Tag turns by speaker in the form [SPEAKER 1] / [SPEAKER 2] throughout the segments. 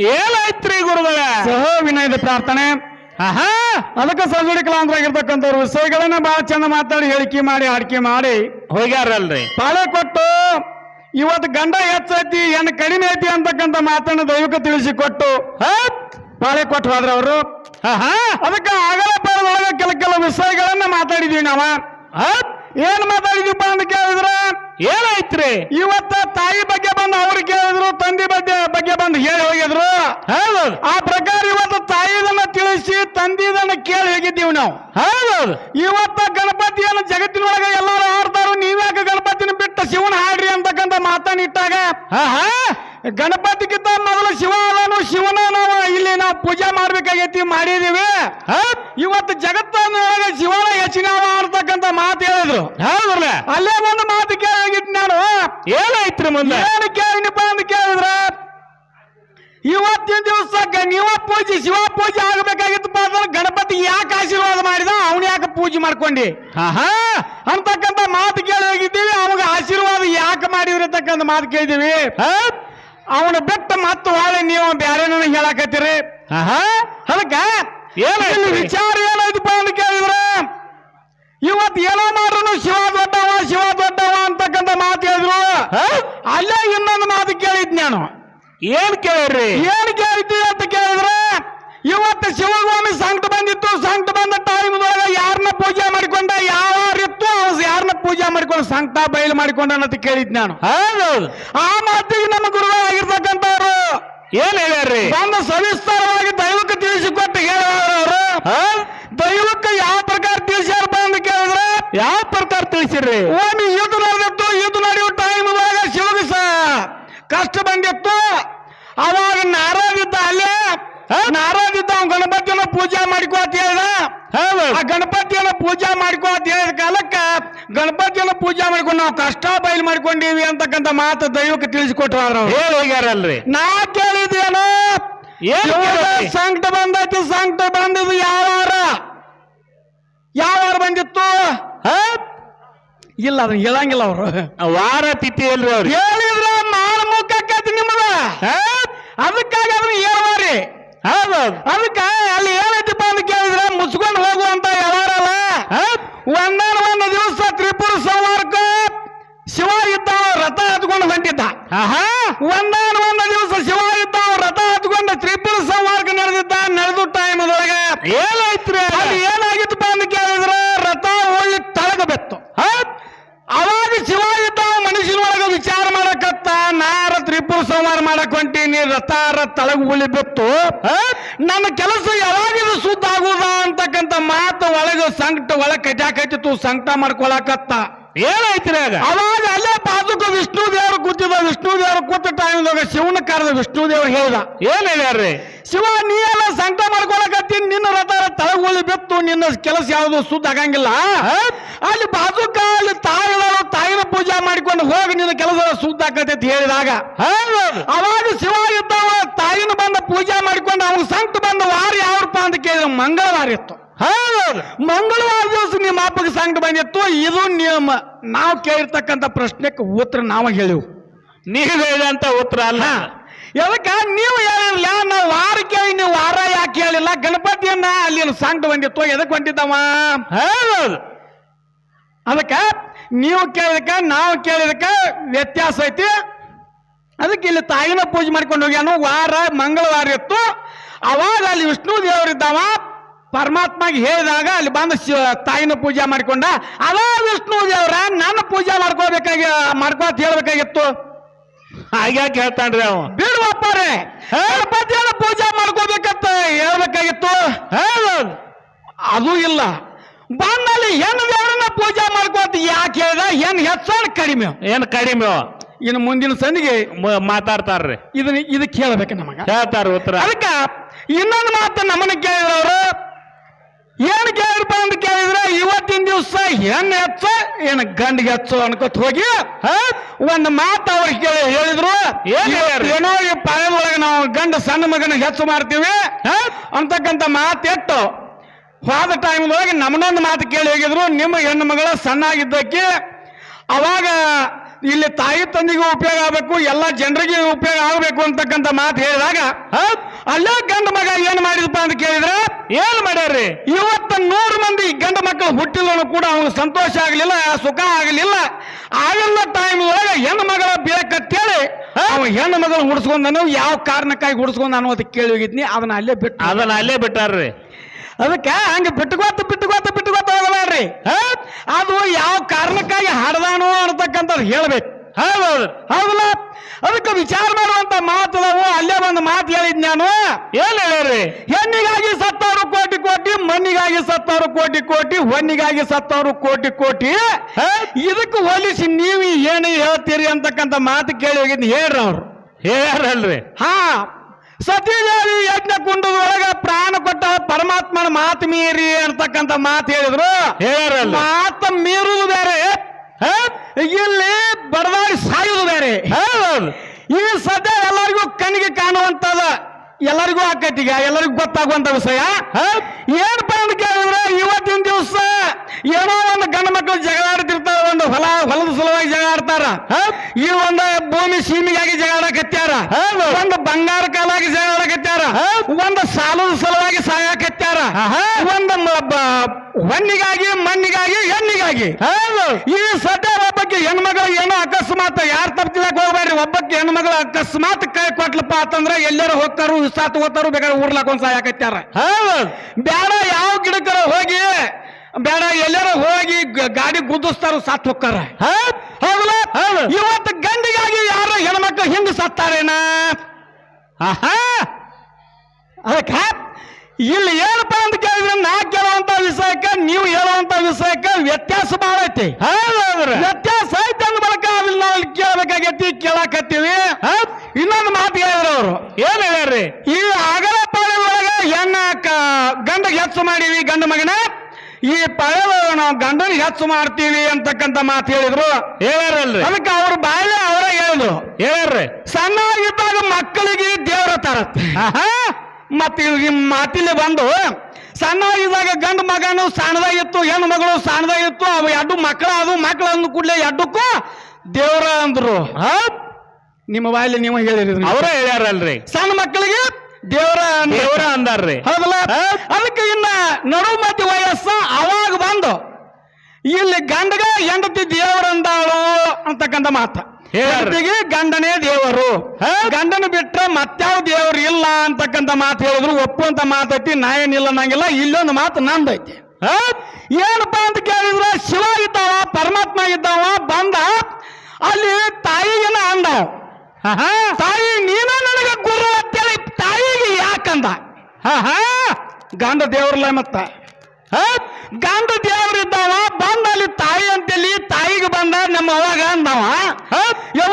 [SPEAKER 1] ಏನಾಯ್ತ್ರಿ ಗುರುಗಳ.
[SPEAKER 2] ಸಹ ವಿನಯದ ಪ್ರಾರ್ಥನೆ.
[SPEAKER 1] ಆಹಾ.
[SPEAKER 2] ಅದಕ್ಕೆ ಸಜುಡಿ ಕಲಾಂತರಾಗಿರ್ತಕ್ಕಂಥವ್ರು ವಿಷಯಗಳನ್ನ ಬಹಳ ಚಂದ ಮಾತಾಡಿ ಹೇಳಿಕೆ ಮಾಡಿ ಆಡಿಕೆ ಮಾಡಿ.
[SPEAKER 1] ಹೋಗ್ಯಾರಲ್ರಿ.
[SPEAKER 2] ಪಾಳೆ ಕೊಟ್ಟು ಇವತ್ತು ಗಂಡ ಹೆಚ್ಚೈತಿ ಹೆಣ್ಣು ಕಡಿಮೆ ಐತಿ ಅಂತಕ್ಕಂಥ ಮಾತನ್ನು ದೈವಕ್ಕೆ ತಿಳಿಸಿಕೊಟ್ಟು
[SPEAKER 1] ಹತ್
[SPEAKER 2] ಪಾಳೆ ಕೊಟ್ಟು ಹೋದ್ರ ಅವರು.
[SPEAKER 1] ಆಹಾ.
[SPEAKER 2] ಅದಕ್ಕೆ ಆಗಲ ಪಾಳದೊಳಗೆ ಕೆಲ ಕೆಲವು ವಿಷಯಗಳನ್ನ ಮಾತಾಡಿದೀವಿ ನಾವ.
[SPEAKER 1] ಹತ್
[SPEAKER 2] ಏನ್ ಮಾತಾಡಿದೀವಪ್ಪ ಅಂತ ಕೇಳಿದ್ರ
[SPEAKER 1] ಏನಾಯ್ತ್ರಿ?
[SPEAKER 2] ಇವತ್ತ ತಾಯಿ ಬಗ್ಗೆ ಬಂದು ಅವ್ರು ಕೇಳಿದ್ರು ತಂದೆ ಬಗ್ಗೆ ಬಗ್ಗೆ ಬಂದು ಹೇಳಿ ಹೋಗಿದ್ರು.
[SPEAKER 1] ಹೌದೌದು
[SPEAKER 2] ಆ ಪ್ರಕಾರ ಇವತ್ತು ತಾಯಿದನ್ನ ತಿಳಿಸಿ ತಂದಿದನ್ನ ಕೇಳಿ ಹೋಗಿದ್ದೀವಿ ನಾವು.
[SPEAKER 1] ಹೌದೌದು
[SPEAKER 2] ಇವತ್ತ ಗಣಪತಿಯನ್ನು ಜಗತ್ತಿನೊಳಗೆ ಎಲ್ಲರೂ ಹಾಡ್ತಾರು ನೀವ್ಯಾಕೆ ಗಣಪತಿನ ಬಿಟ್ಟು ಶಿವನ ಹಾಡ್ರಿ ಅಂತಕ್ಕಂಥ ಮಾತನ್ನಿಟ್ಟಾಗ
[SPEAKER 1] ಆಹಾ
[SPEAKER 2] ಗಣಪತಿಗಿಂತ ಮೊದಲು ಶಿವ ಅದನು ಶಿವನ ನಾವು ಇಲ್ಲಿ ನಾವು ಪೂಜೆ ಮಾಡ್ಬೇಕಾಗೈತಿ ಮಾಡಿದೀವಿ. ಇವತ್ತು ಜಗತ್ತಿನೊಳಗೆ ಶಿವನ ಹೆಚ್ಚಿನ ಅಂತಕ್ಕಂಥ ಮಾತು ಹೇಳಿದ್ರು.
[SPEAKER 1] ಹೌದ್ರಲ್ಲ.
[SPEAKER 2] ಅಲ್ಲೇ ಒಂದು ಮಾತು
[SPEAKER 1] ಏನಾಯ್ತ್ರಿ ಮುಂದೆ
[SPEAKER 2] ಏನು ಕೇಳಿನಪ್ಪ ಅಂತ ಕೇಳಿದ್ರ ಇವತ್ತಿನ ದಿವಸ ನೀವ ಪೂಜೆ ಶಿವ ಪೂಜೆ ಆಗಬೇಕಾಗಿತ್ತಪ್ಪ ಅಂದ್ರೆ ಗಣಪತಿ ಯಾಕೆ ಆಶೀರ್ವಾದ ಮಾಡಿದ? ಅವನು ಯಾಕೆ ಪೂಜೆ ಮಾಡ್ಕೊಂಡಿ? ಅಂತಕ್ಕಂಥ ಮಾತು ಕೇಳಿದೀವಿ ಹೋಗಿದ್ದೀವಿ ಅವಾಗ ಆಶೀರ್ವಾದ ಯಾಕೆ ಮಾಡಿದ್ರಿ ಅಂತಕ್ಕಂಥ ಮಾತು ಕೇಳಿದೀವಿ ಅವನು ಬಿಟ್ಟು ಮತ್ತೆ ಹೊಳೆ ನೀವು ಬೇರೆ ನನಗೆ ಹೇಳಕತ್ತೀರಿ ಅದಕ್ಕ?
[SPEAKER 1] ಏನಾಯ್ತು ರೀ?
[SPEAKER 2] ವಿಚಾರ ಏನಾಯ್ತಪ್ಪ ಅಂತ ಕೇಳಿದ್ರೆ ಇವತ್ತು ಏನೋ ಮಾಡ್ರು ಶಿವ ದೊಡ್ಡವ ಶಿವ ದೊಡ್ಡವ ಅಂತಕ್ಕಂಥ ಮಾತು ಹೇಳಿದ್ರು. ಅಲ್ಲೇ ಇನ್ನೊಂದು ಮಾತು ಕೇಳಿದ್ ನಾನು.
[SPEAKER 1] ಏನ್ ಕೇಳ್ರಿ?
[SPEAKER 2] ಏನ್ ಕೇಳಿದ್ವಿ ಅಂತ ಕೇಳಿದ್ರೆ ಇವತ್ತು ಶಿವಗೋಮಿ ಸಂಕಟ ಬಂದಿತ್ತು. ಸಂಕಟ ಬಂದ ಟೈಮ್ ಯಾರನ್ನ ಪೂಜೆ ಮಾಡಿಕೊಂಡ ಯಾರಿತ್ತು ಯಾರನ್ನ ಪೂಜೆ ಮಾಡಿಕೊಂಡು ಸಂಕಟ ಬಯಲು ಮಾಡಿಕೊಂಡ ಅಂತ ಕೇಳಿದ್ ನಾನು.
[SPEAKER 1] ಹೌದೌದು.
[SPEAKER 2] ಆ ಮಾತಿಗೆ ನಮ್ಮ ಗುರುಗಳಾಗಿರ್ತಕ್ಕಂಥವ್ರು
[SPEAKER 1] ಏನ್ ಹೇಳ್ಯಾರ್ರಿ?
[SPEAKER 2] ನಮ್ಮ ಸವಿಸ್ತಾರವಾಗಿ ದೈವಕ್ಕೆ ತಿಳಿಸಿಕೊಟ್ಟು
[SPEAKER 1] ಹತ್
[SPEAKER 2] ದೈವಕ್ಕೆ ಯಾವ ಪ್ರಕಾರ ತಿಳಿಸ್ಯಾರಪ್ಪ ಅಂತ ಕೇಳಿದ್ರೆ
[SPEAKER 1] ಯಾವ ಪ್ರಕಾರ ತಿಳಿಸಿರ್ರಿ?
[SPEAKER 2] ಓಮಿ ಯುದ್ಧ ಕಷ್ಟ ಬಂದಿತ್ತು. ಅವಾಗ ನಾರಾಜಿದ್ದ ಅಲ್ಲೇ ನಾರಾಜಿದ್ದ ಅವ್ನು ಗಣಪತಿಯನ್ನ ಪೂಜೆ ಮಾಡಿಕೋ ಅಂತ ಹೇಳ್ದ. ಆ ಗಣಪತಿಯನ್ನ ಪೂಜೆ ಮಾಡಿಕೋ ಅಂತ ಹೇಳಿದ ಕಾಲಕ್ಕ ಗಣಪತಿಯನ್ನ ಪೂಜೆ ಮಾಡ್ಕೊಂಡು ನಾವು ಕಷ್ಟ ಬಯಲು ಮಾಡ್ಕೊಂಡೀವಿ ಅಂತಕ್ಕಂಥ ಮಾತು ದೈವಕ್ಕೆ ತಿಳಿಸಿಕೊಟ್ರು
[SPEAKER 1] ಹೋಗ್ಯಾರಲ್ರಿ
[SPEAKER 2] ನಾ ಕೇಳಿದೇನು? ಸಂಕಟ ಬಂದೈತಿ ಸಂಕಟ ಬಂದಿದ್ದು ಯಾವ ಯಾವಾರ ಯಾವ ವಾರ ಬಂದಿತ್ತು? ಇಲ್ಲ ಅದನ್ನ ಹೇಳಂಗಿಲ್ಲ ಅವರು.
[SPEAKER 1] ವಾರ ತಿಥಿ ಅಲ್ರಿ ಅವ್ರು
[SPEAKER 2] ಹೇಳಿದ್ರ ಮಾನ ಮುಖಕ್ಕೈತಿ ನಿಮ್ಮದ
[SPEAKER 1] ಹತ್
[SPEAKER 2] ಅದಕ್ಕಾಗಿ ಅದನ್ನ ಹೇಳ್ವಾರಿ
[SPEAKER 1] ಹೌದು.
[SPEAKER 2] ಅದಕ್ಕ ಅಲ್ಲಿ ಏನೈತಿಪ್ಪ ಅಂತ ಕೇಳಿದ್ರೆ ಮುಚ್ಕೊಂಡು ಹೋಗುವಂತ
[SPEAKER 1] ಯಾರಲ್ಲ?
[SPEAKER 2] ಒಂದಾನ ಒಂದು ದಿವಸ ತ್ರಿಪುರ ಸಂವಾರಕ್ಕ ಶಿವ ಇದ್ದ ರಥ ಹತ್ಕೊಂಡು ಹೊಂಟಿದ್ದ. ಒಂದಾನ ಒಂದು ದಿವಸ ಶಿವ ಇದ್ದ ರಥ ಹತ್ಕೊಂಡು ತ್ರಿಪುರ ಸಂವಾರಕ್ಕೆ ನಡೆದಿದ್ದ ನಡೆದು ಟೈಮ್ ಅದೊಳಗೆ
[SPEAKER 1] ಏನಾಯ್ತ್ರಿ
[SPEAKER 2] ಅಲ್ಲಿ? ಏನಾಗಿತ್ತಪ್ಪ ಅಂತ ಕೇಳಿದ್ರೆ ರಥ ಹೋಗಿ ತಳಗ ಬೆತ್ತು.
[SPEAKER 1] ಆವಾಗ
[SPEAKER 2] ಅವಾಗ ಶಿವ ಇದ್ದ ಮನುಷ್ಯನೊಳಗೆ ವಿಚಾರ ಮಾಡಕತ್ತ ನಾರ ತ್ರಿಪುರ ಸಂಹಾರ ಮಾಡಕ್ ಹೊಂಟೀನಿ ತಳಗುಳಿ ಬಿತ್ತು. ನನ್ನ ಕೆಲಸ ಯಾವಾಗಿದು ಸುದ್ದ ಆಗುದ ಅಂತಕ್ಕಂಥ ಮಾತು ಒಳಗ ಸಂಕಟ ಒಳಗೆ ಕಟ್ಯಾಕತ್ತಿತ್ತು ಸಂಕಟ ಮಾಡ್ಕೊಳಕತ್ತ.
[SPEAKER 1] ಏನಾಯ್ತ್ರಿ ಆಗ?
[SPEAKER 2] ಅವಾಗ ಅಲ್ಲೇ ಬಾಜುಕ ವಿಷ್ಣು ದೇವರು ಕೂತಿದ ವಿಷ್ಣು ದೇವರು ಕೂತ ಟೈಮ್ದಾಗ ಶಿವನ ಕರೆದ ವಿಷ್ಣು ದೇವರು ಹೇಳ್ದ.
[SPEAKER 1] ಏನ್ ಹೇಳ್ಯಾರ್ರಿ?
[SPEAKER 2] ಶಿವ ನೀ ಎಲ್ಲ ಸಂಕಟ ಮಾಡ್ಕೊಳಕತ್ತಿ ನಿನ್ನ ರಥ ತಳಗುಳಿ ಬಿತ್ತು ನಿನ್ನ ಕೆಲಸ ಯಾವುದು ಸುದ್ದ ಆಗಂಗಿಲ್ಲ. ಅಲ್ಲಿ ಬಾಜುಕ ಅಲ್ಲಿ ತಾಯಿಗಳು ತಾಯಿನ ಪೂಜೆ ಮಾಡಿಕೊಂಡು ಹೋಗಿ ನಿನ್ನ ಕೆಲಸ ಸುದ್ದ ಆಕತೈತಿ ಹೇಳಿದಾಗ. ಅವಾಗ ಶಿವ ಇದ್ದವ ತಾಯಿನ ಬಂದ ಪೂಜೆ ಮಾಡಿಕೊಂಡು ಅವ್ನ ಸಂಕಟ ಬಂದ ವಾರ ಯಾವ್ರಪ್ಪ ಅಂತ ಕೇಳಿದ ಮಂಗಳವಾರ ಇತ್ತು.
[SPEAKER 1] ಹೌದೌದು
[SPEAKER 2] ಮಂಗಳವಾರ ದಿವಸ ನಿಮ್ಮ ಅಪ್ಪಗೆ ಸಂಕಟ ಬಂದಿತ್ತು. ಇದು ನಿಯಮ ನಾವು ಕೇಳಿರ್ತಕ್ಕಂಥ ಪ್ರಶ್ನೆಗೆ ಉತ್ತರ ನಾವು ಹೇಳಿವು.
[SPEAKER 1] ನೀವು ಹೇಳಿದಂತ ಉತ್ತರ ಅಲ್ಲ.
[SPEAKER 2] ಯಾವಕ್ಕ ನೀವು ಹೇಳಿಲ್ಲ ನಾವು ವಾರ ಕೇಳಿ ನೀವು ವಾರ ಯಾಕೆ ಹೇಳಿಲ್ಲ? ಗಣಪತಿಯನ್ನ ಅಲ್ಲಿ ಸಂಕಟ ಬಂದಿತ್ತು. ಎದಕ್ಕೆ ಹೊಂಟಿದ್ದವ
[SPEAKER 1] ಹೌದೌದು
[SPEAKER 2] ಅದಕ್ಕೆ? ನೀವು ಕೇಳಿದಕ್ಕ ನಾವು ಕೇಳಿದಕ್ಕ ವ್ಯತ್ಯಾಸ ಐತಿ. ಅದಕ್ಕೆ ಇಲ್ಲಿ ತಾಯಿನ ಪೂಜೆ ಮಾಡ್ಕೊಂಡು ಹೋಗ್ಯಾನು. ವಾರ ಮಂಗಳವಾರ ಇತ್ತು. ಅವಾಗ ಅಲ್ಲಿ ವಿಷ್ಣು ದೇವರಿದ್ದಾವ. ಪರಮಾತ್ಮಗೆ ಹೇಳಿದಾಗ ಅಲ್ಲಿ ಬಂದು ತಾಯಿನ ಪೂಜೆ ಮಾಡಿಕೊಂಡ ಅವ ವಿಷ್ಣು ದೇವ್ರ ನನ್ನ ಪೂಜೆ ಮಾಡ್ಕೋಬೇಕಾಗಿ ಮಾಡ್ಕೋತ ಹೇಳ್ಬೇಕಾಗಿತ್ತು.
[SPEAKER 1] ಹಾಗ್ಯಾಕೆ ಹೇಳ್ತಾನ್ರಿ ಅವ?
[SPEAKER 2] ಬಿಡುವಪ್ಪರೇ ಗಣಪತಿಯನ್ನ ಪೂಜೆ ಮಾಡ್ಕೋಬೇಕಂತ ಹೇಳ್ಬೇಕಾಗಿತ್ತು.
[SPEAKER 1] ಹೇಳ
[SPEAKER 2] ಅದು ಇಲ್ಲ. ಬಂದಲ್ಲಿ ಹೆಣ್ಣು ದೇವರನ್ನ ಪೂಜೆ ಮಾಡ್ಕೋತ ಯಾಕೆ ಹೇಳ್ದ ಹೆಣ್ಣು ಹೆಚ್ಚೋಣ ಕಡಿಮೆ.
[SPEAKER 1] ಏನ್ ಕಡಿಮೆ
[SPEAKER 2] ಇನ್ನು ಮುಂದಿನ ಸಂದಿಗೆ
[SPEAKER 1] ಮಾತಾಡ್ತಾರ್ರಿ.
[SPEAKER 2] ಇದನ್ನ ಇದಕ್ಕೆ ಹೇಳ್ಬೇಕು ನಮಗ.
[SPEAKER 1] ಹೇಳ್ತಾರ ಉತ್ತರ.
[SPEAKER 2] ಅದಕ್ಕ ಇನ್ನೊಂದು ಮಾತು ನಮ್ಮನ್ನ ಕೇಳಿದವರು ಏನ್ ಕೇಳಿರಪ್ಪ ಅಂತ ಕೇಳಿದ್ರೆ ಇವತ್ತಿನ ದಿವಸ ಹೆಣ್ಣು ಹೆಚ್ಚ ಏನು ಗಂಡಿಗೆ ಹೆಚ್ಚು ಅನ್ಕೋತ ಹೋಗಿ ಒಂದು ಮಾತು ಅವ್ರಿಗೆ ಕೇಳಿ ಹೇಳಿದ್ರು
[SPEAKER 1] ಏನ್
[SPEAKER 2] ಈ ಪಾಯದೊಳಗೆ ನಾವು ಗಂಡ ಸಣ್ಣ ಮಗನ ಹೆಚ್ಚು ಮಾಡ್ತೀವಿ ಅಂತಕ್ಕಂಥ ಮಾತು ಎಟ್ಟು ಹೋದ ಟೈಮ್ದೊಳಗೆ ನಮ್ಮನ್ನೊಂದು ಮಾತು ಕೇಳಿ ಹೋಗಿದ್ರು ನಿಮ್ಮ ಹೆಣ್ಣು ಮಗಳ ಸಣ್ಣಾಗಿದ್ದಕ್ಕೆ ಅವಾಗ ಇಲ್ಲಿ ತಾಯಿ ತಂದೆಗೂ ಉಪಯೋಗ ಆಗಬೇಕು ಎಲ್ಲ ಜನರಿಗೆ ಉಪಯೋಗ ಆಗಬೇಕು ಅಂತಕ್ಕಂಥ ಮಾತು ಹೇಳಿದಾಗ ಅಲ್ಲ ಗಂಡ ಮಗ ಏನ್ ಮಾಡಿದಪ್ಪ ಅಂತ ಕೇಳಿದ್ರೆ
[SPEAKER 1] ಏನ್ ಮಾಡ್ಯಾರ್ರಿ?
[SPEAKER 2] ಇವತ್ತ ನೂರು ಮಂದಿ ಗಂಡ ಮಕ್ಕಳು ಹುಟ್ಟಿದ್ರು ಕೂಡ ಅವ್ನು ಸಂತೋಷ ಆಗಲಿಲ್ಲ ಸುಖ ಆಗಲಿಲ್ಲ. ಆಗೆಲ್ಲ ಟೈಮ್ ಒಳಗೆ ಹೆಣ್ಣು ಮಗಳ ಬೇಕಂತೇಳಿ ಅವ ಹೆಣ್ಣು ಮಗಳು ಹುಡ್ಸ್ಕೊಂಡನು ಯಾವ ಕಾರಣಕ್ಕಾಗಿ ಹುಡ್ಸ್ಕೊಂಡ ಅನ್ನೋದು ಕೇಳಿ ಹೋಗಿದ್ನಿ ಅದನ್ನ ಅಲ್ಲೇ ಬಿಟ್ಟು
[SPEAKER 1] ಅದನ್ನ ಅಲ್ಲೇ ಬಿಟ್ಟಾರ್ರಿ.
[SPEAKER 2] ಅದಕ್ಕೆ ಹಂಗೆ ಬಿಟ್ಟುಕೋತ ಬಿಟ್ಟುಕೋತ ಬಿಟ್ಟುಕೋತ
[SPEAKER 1] ಹೌದ್.
[SPEAKER 2] ಅದು ಯಾವ ಕಾರಣಕ್ಕಾಗಿ ಹಾಡ್ದಾನೋ ಅನ್ನತಕ್ಕಂಥದ್ದು ಹೇಳ್ಬೇಕು.
[SPEAKER 1] ಹೌದೌದು.
[SPEAKER 2] ಹೌದಲ್ಲ? ಅದಕ್ಕೆ ವಿಚಾರ ಮಾಡುವಂತ ಮಾತು ಅಲ್ಲೇ ಒಂದು ಮಾತು ಹೇಳಿದ್ ನಾನು.
[SPEAKER 1] ಏನ್ ಹೇಳ್ರಿ?
[SPEAKER 2] ಹೆಣ್ಣಿಗಾಗಿ ಸತ್ತವರು ಕೋಟಿ ಕೋಟಿ ಮಣ್ಣಿಗಾಗಿ ಸತ್ತವರು ಕೋಟಿ ಕೋಟಿ ಹೊನ್ನಿಗಾಗಿ ಸತ್ತವರು ಕೋಟಿ ಕೋಟಿ. ಇದಕ್ಕೆ ಹೋಲಿಸಿ ನೀವು ಏನು ಹೇಳ್ತೀರಿ ಅಂತಕ್ಕಂಥ ಮಾತು ಕೇಳಿ ಹೋಗಿದ್ ಹೇಳ್ರಿ ಅವ್ರು.
[SPEAKER 1] ಹೇಳ್ರಲ್ರಿ
[SPEAKER 2] ಹಾ. ಸತೀದೇವಿ ಯಜ್ಞ ಕುಂಡದೊಳಗ ಪ್ರಾಣ ಕೊಟ್ಟ ಪರಮಾತ್ಮನ ಮಾತು ಮೀರಿ ಅಂತಕ್ಕಂಥ ಮಾತು ಹೇಳಿದ್ರು. ಮಾತು ಮೀರುವುದು ಬೇರೆ. ಇಲ್ಲಿ ಬಡದಾಡಿ ಸಾಯುವುದು ಬೇರೆ. ಈ ಸದ್ಯ ಎಲ್ಲರಿಗೂ ಕಣ್ಣಿಗೆ ಕಾಣುವಂತದ ಎಲ್ಲರಿಗೂ ಆಕೈತಿ ಈಗ ಎಲ್ಲರಿಗೂ ಗೊತ್ತಾಗುವಂತ ವಿಷಯ.
[SPEAKER 1] ಏನು
[SPEAKER 2] ಏನಪ್ಪ ಅಂತ ಕೇಳಿದ್ರೆ ಇವತ್ತಿನ ದಿವಸ ಏನೋ ಒಂದು ಗಂಡು ಮಕ್ಕಳು ಜಗಳ ಆಡ್ತಿರ್ತಾರ ಒಂದು ಹೊಲ ಹೊಲದ ಸಲುವಾಗಿ ಜಗಳ ಆಡ್ತಾರ ಈ ಒಂದು ಭೂಮಿ ಸೀಮೆಗಾಗಿ ಜಗಳ ಆಡಕತ್ಯಾರ ಒಂದು ಬಂಗಾರ ಕಾಲಾಗಿ ಜಗಳ ಆಡಕತ್ಯಾರ ಒಂದು ಸಾಲದ ಸಲುವಾಗಿ ಸಾಯಕತ್ಯಾರ. ಒಂದು ಹೊನ್ನಿಗಾಗಿ ಮಣ್ಣಿಗಾಗಿ ಹೆಣ್ಣಿಗಾಗಿ. ಈ ಸದ್ಯ ಒಬ್ಬಕ್ಕೆ ಹೆಣ್ಮಗಳು ಏನೋ ಅಕಸ್ಮಾತ್ ಯಾರು ತಪ್ಪಿಲ್ಲ ಹೋಗ್ಬೇಡ್ರಿ. ಒಬ್ಬಕ್ಕೆ ಹೆಣ್ಮಗಳು ಅಕಸ್ಮಾತ್ ಕೈ ಕೊಟ್ಲಪ್ಪ ಅಂತಂದ್ರೆ ಎಲ್ಲರೂ ಹೋಗ್ತಾರು ವಿಷ ತಗೋತಾರು ಬೇಕಾದ್ರೆ ಊರ್ಲಾಕೊಂಡ್ ಸಾಯಾಕತ್ಯಾರ. ಬೇಡ ಯಾವ ಗಿಡಕ್ಕರ ಹೋಗಿ ಬೇಡ ಎಲ್ಲಾರ ಹೋಗಿ ಗಾಡಿ ಗುದ್ದಿಸ್ತಾರು ಸಾತ್ ಹೋಗ್ತಾರ. ಹೌದಲ್ಲ. ಇವತ್ತು ಗಂಡಿಗಾಗಿ ಯಾರು ಹೆಣ್ಮಕ್ಳು ಹಿಂದೆ ಸತ್ತಾರೇನ?
[SPEAKER 1] ಆಹಾ!
[SPEAKER 2] ಅದಕ್ಕೆ ಇಲ್ಲಿ ಏನಪ್ಪ ಅಂತ ಕೇಳಿದ್ರೆ ನಾ ಕೇಳುವಂತ ವಿಷಯಕ್ಕೆ ನೀವು ಹೇಳುವಂತ ವಿಷಯಕ್ಕೆ ವ್ಯತ್ಯಾಸ ಬಹಳ ಐತಿ. ವ್ಯತ್ಯಾಸ ಐತಿ ಅಂದ ಬಳಿಕ ಅದನ್ನ ನಾವು ಕೇಳಬೇಕಾಗೈತಿ ಕೇಳಾಕತ್ತೀವಿ. ಇನ್ನೊಂದು ಮಾತು ಹೇಳಿದ್ರು ಅವರು.
[SPEAKER 1] ಏನ್ ಹೇಳ್ರಿ
[SPEAKER 2] ಈ ಅಗಲ ಪಾಳಿ ಒಳಗೆ ಹೆಣ್ಣ ಗಂಡ ಹೆಚ್ಚು ಮಾಡೀವಿ ಗಂಡ ಮಗನ. ಈ ಪಳೆ ನಾವು ಗಂಡನಿಗೆ ಹೆಚ್ಚು ಮಾಡ್ತೀವಿ ಅಂತಕ್ಕಂಥ ಮಾತು ಹೇಳಿದ್ರು.
[SPEAKER 1] ಹೇಳ್ಯಾರಲ್ರಿ
[SPEAKER 2] ಅದಕ್ಕೆ ಅವ್ರ ಬಾಲ್ಯ ಅವರೇ ಹೇಳಿದ್ರು.
[SPEAKER 1] ಹೇಳ್ರಿ
[SPEAKER 2] ಸಣ್ಣವಾಗಿದ್ದಾಗ ಮಕ್ಕಳಿಗೆ ದೇವರ ತರತ್ತೆ
[SPEAKER 1] ಆಹಾ!
[SPEAKER 2] ಮತ್ತೆ ಈ ಮಾತಿಲ್ಲಿ ಬಂದು ಸಣ್ಣವಾಗಿದ್ದಾಗ ಗಂಡು ಮಗನು ಸಣ್ಣದಾಗಿತ್ತು ಹೆಣ್ಣು ಮಗಳು ಸಣ್ಣದಾಗಿತ್ತು ಅವು ಎರಡು ಮಕ್ಕಳು ಅದು ಮಕ್ಕಳು ಅಂದ ಕೂಡಲೇ ಎರಡಕ್ಕೂ ದೇವರ ಅಂದ್ರು. ನಿಮ್ಮ ಬಾಯಲ್ಲಿ ನೀವು ಹೇಳಿರಿ.
[SPEAKER 1] ಅವರೇ ಹೇಳ್ಯಾರಲ್ರಿ.
[SPEAKER 2] ಸಣ್ಣ ಮಕ್ಕಳಿಗೆ ದೇವರ
[SPEAKER 1] ದೇವರ ಅಂದಾರ್ರಿ.
[SPEAKER 2] ಹೌದಲ್ಲ? ಅದಕ್ಕೆ ಇನ್ನ ನಡು ಮಧ್ಯ ವಯಸ್ಸ ಅವಾಗ ಬಂದು ಇಲ್ಲಿ ಗಂಡಗ ಹೆಂಡತಿ ದೇವರಂದಾಳು ಅಂತಕ್ಕಂಥ ಮಾತ. ಹೆಂಡತಿಗೆ ಗಂಡನೇ ದೇವರು. ಗಂಡನ ಬಿಟ್ರೆ ಮತ್ತಾವ ದೇವರು ಇಲ್ಲ ಅಂತಕ್ಕಂಥ ಮಾತು ಹೇಳಿದ್ರು. ಒಪ್ಪುವಂತ ಮಾತೈತಿ ನಾ ಏನಿಲ್ಲ ನಂಗಿಲ್ಲ ಇಲ್ಲೊಂದು ಮಾತು ನಂದೈತಿ ಏನಪ್ಪ ಅಂತ ಕೇಳಿದ್ರೆ ಶಿವ ಇದ್ದಾವ ಪರಮಾತ್ಮ ಇದ್ದಾವ ಬಂದ ಅಲ್ಲಿ ತಾಯಿಗೆನ
[SPEAKER 1] ಅಂದ.
[SPEAKER 2] ತಾಯಿ ನೀನ ನನಗೆ ಗುರು ಅಂತೇಳಿ ಹಾ
[SPEAKER 1] ಹಾ.
[SPEAKER 2] ಗಾಂಧ ದೇವ್ರಲ್ಲ ಮತ್ತ.
[SPEAKER 1] ಗಾಂಧ
[SPEAKER 2] ಗಂಡ ದೇವ್ರಿದ್ದಾವ ಬಂದ ಅಲ್ಲಿ ತಾಯಿ ಅಂತೇಳಿ ತಾಯಿಗೆ ಬಂದ ನಮ್ಮ ಅವಾಗ ಅಂದವ. ಯವ